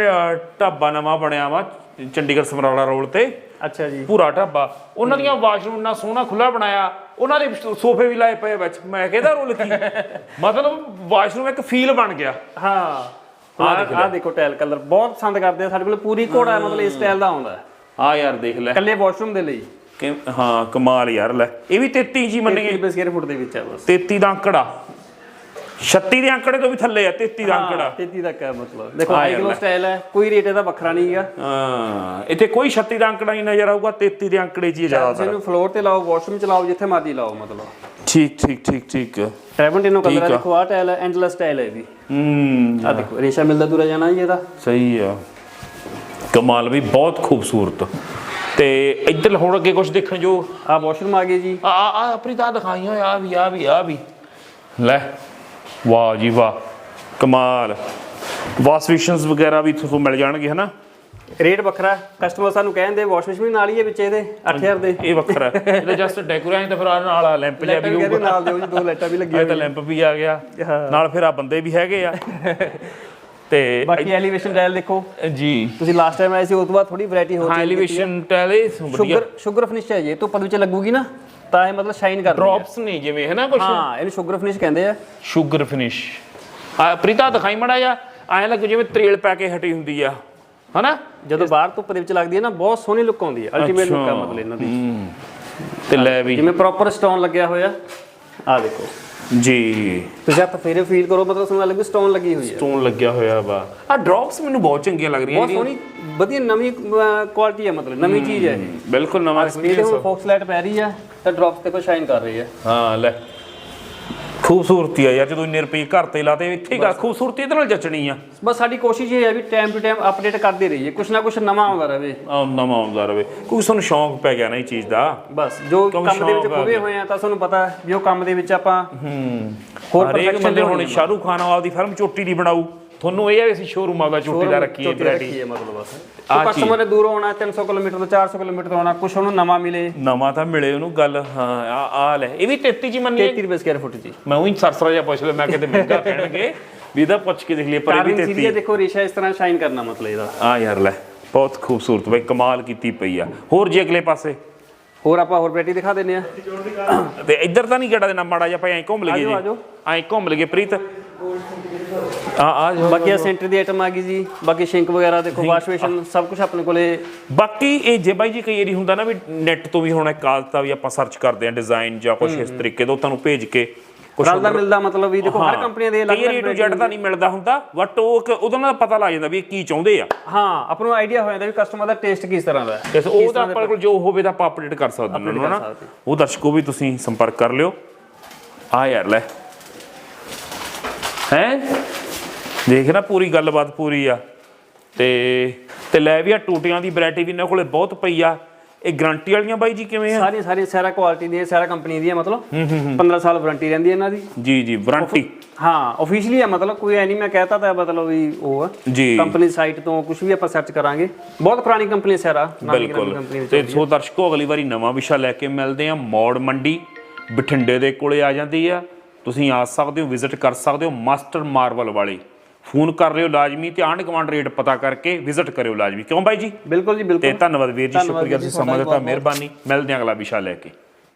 ਢਾਬਾ ਨਵਾਂ ਬਣਿਆ ਵਾ ਚੰਡੀਗੜ੍ਹ ਸਮਰਾਲਾ ਰੋਡ ਤੇ। ਅੱਛਾ ਜੀ। ਪੂਰਾ ਢਾਬਾ। ਉਹਨਾਂ ਦੀਆਂ ਵਾਸ਼ਰੂਮ ਨਾ ਸੋਹਣਾ ਖੁੱਲਾ ਬਣਾਇਆ ਉਹਨਾਂ ਦੇ ਸੋਫੇ ਵੀ ਲਾਏ ਪਏ ਆ ਵਿੱਚ। ਮੈਂ ਕਿਹਦਾ ਰੋਲ ਕੀ? ਮਤਲਬ ਵਾਸ਼ਰੂਮ ਇੱਕ ਫੀਲ ਬਣ ਗਿਆ। ਹਾਂ। ਆਹ ਆਹ ਦੇਖੋ ਟਾਇਲ ਕਲਰ ਬਹੁਤ ਪਸੰਦ ਕਰਦੇ ਆ ਸਾਡੇ ਕੋਲ ਪੂਰੀ ਘੋੜਾ ਮਤਲਬ ਇਸ ਸਟਾਈਲ ਦਾ ਆਉਂਦਾ। ਆ ਯਾਰ ਦੇਖ ਲੈ। ਇਕੱਲੇ ਵਾਸ਼ਰੂਮ ਦੇ ਲਈ। ਹਾਂ ਕਮਾਲ ਯਾਰ ਲੈ। ਇਹ ਵੀ 33 ਜੀ 30 ਮੰਨੀਏ ਰੁਪਏ ਸਕੁਅਰ ਫੁੱਟ ਦੇ ਵਿੱਚ ਹੈ ਬਸ। 33 ਦਾ ਅੰਕੜਾ। 36 ਦੇ ਅੰਕੜੇ ਤੋਂ ਵੀ ਥੱਲੇ ਆ 33 ਦਾ ਅੰਕੜਾ। 33 ਤੱਕ ਹੈ ਮਤਲਬ। ਦੇਖੋ ਹਾਈ ਗਲੋ ਸਟਾਈਲ ਹੈ ਕੋਈ ਰੇਟ ਇਹਦਾ ਵੱਖਰਾ ਨਹੀਂ ਹੈਗਾ। ਹਾਂ ਇੱਥੇ ਕੋਈ 36 ਦਾ ਅੰਕੜਾ ਨਹੀਂ ਨਜ਼ਰ ਆਊਗਾ 33 ਦੇ ਅੰਕੜੇ 'ਚ ਹੀ ਜ਼ਿਆਦਾ ਇਹਨੂੰ ਫਲੋਰ ਤੇ ਲਾਓ ਵਾਸ਼ਰੂਮ ਚ ਲਾਓ ਜਿੱਥੇ ਮਰਜ਼ੀ ਲਾਓ ਮਤਲਬ। ਠੀਕ ਠੀਕ ਠੀਕ ਠੀਕ। ਟ੍ਰੈਵਨਟਿਨੋ ਕਲਰ ਆ। ਦੇਖੋ ਆਹ ਟਾਇਲ ਐਂਡਲੈਸ ਟਾਇਲ ਹੈ ਵੀ ਹੂੰ ਆ ਦੇਖੋ ਰੇਸ਼ਾ ਮਿਲਦਾ ਤੁਰਾ ਜਾਣਾ ਜੀ ਇਹਦਾ। ਸਹੀ ਆ। ਕਮਾਲ ਵੀ ਬਹੁਤ ਖੂਬਸੂਰਤ। ਤੇ ਇੱਧਰ ਹੁਣ ਅੱਗੇ ਕੁਝ ਦੇਖਣ ਜੋ ਆ ਵਾਸ਼ਰੂਮ ਆ ਗਏ ਜੀ। ਆ ਆ ਆ ਆਪਣੀ ਤਾਂ ਦਿਖਾਈਆਂ ਆ ਵੀ ਆ ਵੀ ਆ ਵੀ। ਲੈ। ਵਾਹ ਜੀ ਵਾਹ ਕਮਾਲ। ਵਾਸ਼ ਵਗੈਰਾ ਵੀ ਤੁਹਾਨੂੰ ਮਿਲ ਜਾਣਗੇ ਹਨਾ? ਰੇਟ ਵੱਖਰਾ ਕਸਟਮਰ ਸਾਨੂੰ ਕਹਿੰਦੇ ਵਾਸ਼ ਮਸ਼ੀਨ ਨਾਲ ਹੀ ਹੈ ਵਿੱਚ ਇਹਦੇ 8000 ਦੇ। ਇਹ ਵੱਖਰਾ। ਇਹਦਾ ਜਸਟ ਡੈਕੋਰੇਸ਼ਨ ਤਾਂ ਫਿਰ ਆ ਨਾਲ ਆ ਲੈਂਪ ਜਿਹਾ ਵੀ ਹੋਊਗਾ। ਨਾਲ ਦਿਓ ਜੀ ਦੋ ਲਾਈਟਾਂ ਵੀ ਲੱਗੀਆਂ ਇਹ ਤਾਂ ਲੈਂਪ ਵੀ ਆ ਗਿਆ। ਨਾਲ ਫਿਰ ਆ ਬੰਦੇ ਵੀ ਹੈਗੇ ਆ। ਤੇ ਬਾਕੀ ਐਲੀਵੇਸ਼ਨ ਟਾਇਲ ਦੇਖੋ। ਜੀ। ਤੁਸੀਂ ਲਾਸਟ ਟਾਈਮ ਆਏ ਸੀ ਉਸ ਤੋਂ ਬਾਅਦ ਥੋੜੀ ਵੈਰਾਈਟੀ ਹੋ ਹਾਂ। ਐਲੀਵੇਸ਼ਨ ਟੈਲੇ ਵਧੀਆ। ਸ਼ੂਗਰ ਸ਼ੂਗਰ ਫਿਨਿਸ਼ ਹੈ ਜੀ ਧੁੱਪ ਦੇ ਵਿੱਚ ਲੱਗੂਗੀ ਨਾ? ਤਾਂ ਇਹ ਮਤਲਬ ਸ਼ਾਈਨ ਕਰਦੀ ਹੈ। ਡ੍ਰੌਪਸ ਨਹੀਂ ਜਿਵੇਂ ਹੈ ਨਾ ਕੁਝ ਹਾਂ ਇਹਨੂੰ ਸ਼ੂਗਰ ਫਿਨਿਸ਼ ਕਹਿੰਦੇ ਆ। ਸ਼ੂਗਰ ਫਿਨਿਸ਼ ਆ ਪ੍ਰੀਤਾ ਦਿਖਾਈ ਮੜਾ ਜਾ ਐਂ ਲੱਗ ਜਿਵੇਂ ਤਰੇਲ ਪੈ ਕੇ ਹਟੀ ਹੁੰਦੀ ਆ ਹਨਾ? ਜਦੋਂ ਬਾਹਰ ਧੁੱਪ ਦੇ ਵਿੱਚ ਲੱਗਦੀ ਹੈ ਨਾ ਬਹੁਤ ਸੋਹਣੀ ਲੁੱਕ ਆਉਂਦੀ ਹੈ ਅਲਟੀਮੇਟ ਲੁੱਕ ਆ ਮਤਲਬ ਇਹਨਾਂ ਦੀ। ਤੇ ਲੈ ਵੀ। ਜਿਵੇਂ ਪ੍ਰੋਪਰ ਸਟੋਨ ਲੱਗਿਆ ਹੋਇਆ। ਆ ਦੇਖੋ। ਜੀ। ਤੁਸੀਂ ਹੱਥ ਫੇਰੇ ਫੀਲ ਕਰੋ ਮਤਲਬ ਤੁਹਾਨੂੰ ਲੱਗੇ ਸਟੋਨ ਲੱਗੀ ਹੋਈ ਹੈ। ਸਟੋਨ ਲੱਗਿਆ ਹੋਇਆ ਵਾ। ਆ ਡ੍ਰੌਪਸ ਮੈਨੂੰ ਬਹੁਤ ਚੰਗੀਆਂ ਲੱਗ ਰਹੀਆਂ ਬਹੁਤ ਸੋਹਣੀ ਵਧੀਆ ਨਵੀਂ ਕੁਆਲਿਟੀ ਹੈ ਮਤਲਬ ਨਵੀਂ ਚੀਜ਼ ਹੈ ਇਹ। ਬਿਲਕੁਲ ਨਵਾਂ ਹੁਣ ਫੋਕਸ ਲਾਈਟ ਪੈ ਰਹੀ ਹੈ ਤਾਂ ਡ੍ਰੌਪਸ ਤੇ ਕੋ ਸ਼ਾਈਨ ਕਰ ਰਹੀ ਹੈ। ਹਾਂ ਲੈ। ਖੂਬਸੂਰਤੀ ਆ ਯਾਰ ਜਦੋਂ ਇੰਨੇ ਰੁਪਏ ਘਰ ਤੇ ਲਾਤੇ ਇੱਥੇ ਹੀ ਗਾ ਖੂਬਸੂਰਤੀ ਇਹਦੇ ਨਾਲ ਜੱਚਣੀ ਆ। ਬਸ ਸਾਡੀ ਕੋਸ਼ਿਸ਼ ਇਹ ਹੈ ਵੀ ਟਾਈਮ ਟੂ ਟਾਈਮ ਅਪਡੇਟ ਕਰਦੇ ਰਹੀਏ ਕੁਛ ਨਾ ਕੁਛ ਨਵਾਂ ਆਉਂਦਾ ਰਹੇ। ਆ ਨਵਾਂ ਆਉਂਦਾ ਰਵੇ ਕਿਉਂਕਿ ਤੁਹਾਨੂੰ ਸ਼ੌਂਕ ਪੈ ਗਿਆ ਨਾ ਇਹ ਚੀਜ਼ ਦਾ? ਬਸ ਜੋ ਕੰਮ ਦੇ ਵਿੱਚ ਸ਼ੌਕ ਆ ਖੁਬੇ ਹੋਏ ਆ ਤਾਂ ਤੁਹਾਨੂੰ ਪਤਾ ਹੈ ਵੀ ਉਹ ਕੰਮ ਦੇ ਵਿੱਚ ਆਪਾਂ ਹੋਰ ਹਰੇਕ perfection ਬੰਦੇ ਹੁਣ। ਸ਼ਾਹਰੂਖ ਖਾਨ ਆਪਦੀ ਫਿਲਮ ਚੋਟੀ ਦੀ ਬਣਾਊ। ਤੁਹਾਨੂੰ ਇਹ ਆ ਵੀ ਅਸੀਂ ਸ਼ੋਰੂਮ ਆਪਦਾ ਚੋਟੀ ਦਾ ਰੱਖੀਏ ਵੈਰਾਈਟੀ ਮਤਲਬ ਬਸ। ਉਹ ਕਸਟਮਰ ਨੇ ਦੂਰੋਂ ਆਉਣਾ 300 ਕਿਲੋਮੀਟਰ ਤੋਂ 400 ਕਿਲੋਮੀਟਰ ਤੋਂ ਆਉਣਾ ਕੁਛ ਉਹਨੂੰ ਨਵਾਂ ਮਿਲੇ। ਨਵਾਂ ਤਾਂ ਮਿਲੇ ਉਹਨੂੰ ਗੱਲ ਹਾਂ ਆ ਆ ਲੈ। ਇਹ ਵੀ 33 ਚ ਹੀ ਮੰਨੀ 33 ਰੁਪਏ ਸਕੁਅਰ ਫੁੱਟ ਜੀ। ਮੈਂ ਉਹੀ ਸਰਸਰਾ ਜਿਹਾ ਪੁੱਛ ਲਿਆ ਮੈਂ ਕਿਤੇ ਮਹਿੰਗਾ ਕਹਿਣਗੇ ਵੀ ਇਹਦਾ ਪੁੱਛ ਕੇ ਦੇਖ ਲਈਏ ਪਰ ਇਹ ਵੀ ਕਾਰਵਿੰਗ ਸੀਰੀਆ 33 ਦੇਖੋ ਰੇਸ਼ਾ ਇਸ ਤਰ੍ਹਾਂ ਸ਼ਾਈਨ ਕਰਨਾ ਮਤਲਬ ਇਹਦਾ। ਆ ਯਾਰ ਲੈ ਬਹੁਤ ਖੂਬਸੂਰਤ ਬਈ ਕਮਾਲ ਕੀਤੀ ਪਈ ਆ। ਹੋਰ ਜੀ ਅਗਲੇ ਪਾਸੇ? ਹੋਰ ਆਪਾਂ ਹੋਰ ਵੈਰਾਈਟੀ ਦਿਖਾ ਦਿੰਨੇ ਆ ਤੇ ਇੱਧਰ ਤਾਂ ਨਹੀਂ ਗੇੜਾ ਦੇਣਾ ਮਾੜਾ ਜਿਹਾ ਭਾਈ ਐਂ ਘੁੰਮ ਲਈਏ ਆਜੋ, ਜੀ। ਆਜੋ। ਐਂ ਘੁੰਮ ਲਈਏ ਪ੍ਰੀਤ। ਆ ਆ। ਬਾਕੀ ਆ ਸੈਂਟਰ ਦੀ ਆਈਟਮ ਆ ਗਈ ਜੀ। ਬਾਕੀ ਸ਼ਿੰਕ ਵਗੈਰਾ ਦੇਖੋ ਵਾਸ਼ ਬੇਸ਼ਨ ਸਭ ਕੁਝ ਆਪਣੇ ਕੋਲੇ। ਬਾਕੀ ਇਹ ਜੇ ਬਾਈ ਜੀ ਕਈ ਵਾਰੀ ਹੁੰਦਾ ਨਾ ਵੀ ਨੈਟ ਤੋਂ ਵੀ ਹੁਣ ਇੱਕ ਆਦਤ ਵੀ ਆਪਾਂ ਸਰਚ ਕਰਦੇ ਆ ਡਿਜ਼ਾਈਨ ਜਾਂ ਕੁਝ ਇਸ ਤਰੀਕੇ ਦਾ ਤੁਹਾਨੂੰ ਭੇਜ ਕੇ ਕੁਝ ਰਲਦਾ ਮਿਲਦਾ ਮਤਲਬ ਵੀ ਦੇਖੋ ਹਰ ਕੰਪਨੀ ਦੇ ਕਈ ਵਾਰੀ ਟੂ ਜੈਡ ਤਾਂ ਨਹੀਂ ਮਿਲਦਾ ਹੁੰਦਾ ਬਟ ਉਹ ਉਹਦਾ ਨਾਲ ਪਤਾ ਲੱਗ ਜਾਂਦਾ ਵੀ ਇਹ ਕੀ ਚਾਹੁੰਦੇ ਆ। ਹਾਂ ਆਪਾਂ ਨੂੰ ਆਈਡੀਆ ਹੋ ਜਾਂਦਾ ਵੀ ਕਸਟਮਰ ਦਾ ਟੇਸਟ ਕਿਸ ਤਰ੍ਹਾਂ ਦਾ ਹੈ ਉਹ ਤਾਂ ਆਪਣੇ ਕੋਲ ਜੋ ਹੋਵੇ ਤਾਂ ਆਪਾਂ ਅਪਡੇਟ ਕਰ ਸਕਦੇ ਸਕਦੇ। ਉਹ ਦਰਸ਼ਕੋ ਵੀ ਤੁਸੀਂ ਸੰਪਰਕ ਕਰ ਲਿਓ। ਆ ਯਾਰ ਲੈ। ਹੈ? ਦੇਖ ਨਾ ਪੂਰੀ ਗੱਲਬਾਤ ਪੂਰੀ ਆ। ਤੇ ਤੇ ਲੈ ਵੀ ਆ ਟੂਟੀਆਂ ਦੀ ਵੈਰਾਈਟੀ ਵੀ ਇਹਨਾਂ ਕੋਲੇ ਬਹੁਤ ਪਈ ਆ। ਇਹ ਗਾਰੰਟੀ ਵਾਲੀਆਂ ਬਾਈ ਜੀ ਕਿਵੇਂ ਆ? ਸਾਰੀਆਂ ਸਾਰੀਆਂ ਸਾਰਾ ਕੁਆਲਿਟੀ ਦੀਆਂ ਸਾਰਾ ਕੰਪਨੀ ਦੀਆਂ ਮਤਲਬ 15 ਸਾਲ ਵਾਰੰਟੀ ਰਹਿੰਦੀ ਹੈ ਇਹਨਾਂ ਦੀ। ਜੀ ਜੀ ਵਾਰੰਟੀ ਹਾਂ ਆਫੀਸ਼ੀਅਲੀ ਹੈ ਮਤਲਬ ਕੋਈ ਐ ਨਹੀਂ ਮੈਂ ਕਹਿਤਾ ਤਾਂ ਮਤਲਬ ਵੀ ਉਹ ਹੈ ਜੀ। ਕੰਪਨੀ ਸਾਈਟ ਤੋਂ ਕੁਝ ਵੀ ਆਪਾਂ ਸਰਚ ਕਰਾਂਗੇ। ਬਹੁਤ ਪੁਰਾਣੀ ਕੰਪਨੀ ਸਾਰਾ ਬਿਲਕੁਲ। ਤੇ ਸੋ ਦਰਸ਼ਕੋ ਅਗਲੀ ਵਾਰੀ ਨਵਾਂ ਵਿਸ਼ਾ ਲੈ ਕੇ ਮਿਲਦੇ ਆ। ਮੌੜ ਮੰਡੀ ਬਠਿੰਡੇ ਦੇ ਕੋਲੇ ਆ ਜਾਂਦੀ ਆ। ਤੁਸੀਂ ਆ ਸਕਦੇ ਹੋ ਵਿਜ਼ਿਟ ਕਰ ਸਕਦੇ ਹੋ ਮਾਸਟਰ ਮਾਰਵਲ ਵਾਲੇ। ਫੋਨ ਕਰ ਲਿਓ ਲਾਜ਼ਮੀ ਤੇ ਆਂਢ ਗੁਆਂਢ ਰੇਟ ਪਤਾ ਕਰਕੇ ਵਿਜ਼ਿਟ ਕਰਿਓ ਲਾਜ਼ਮੀ। ਕਿਉਂ ਬਾਈ ਜੀ? ਬਿਲਕੁਲ ਜੀ ਤੇ ਬਿਲਕੁਲ ਧੰਨਵਾਦ ਵੀਰ ਜੀ ਸ਼ੁਕਰੀਆ ਤੁਸੀਂ ਸਮਾਂ ਦਿੱਤਾ। ਮਿਹਰਬਾਨੀ। ਮਿਲਦੇ ਹਾਂ ਅਗਲਾ ਵਿਸ਼ਾ ਲੈ ਕੇ।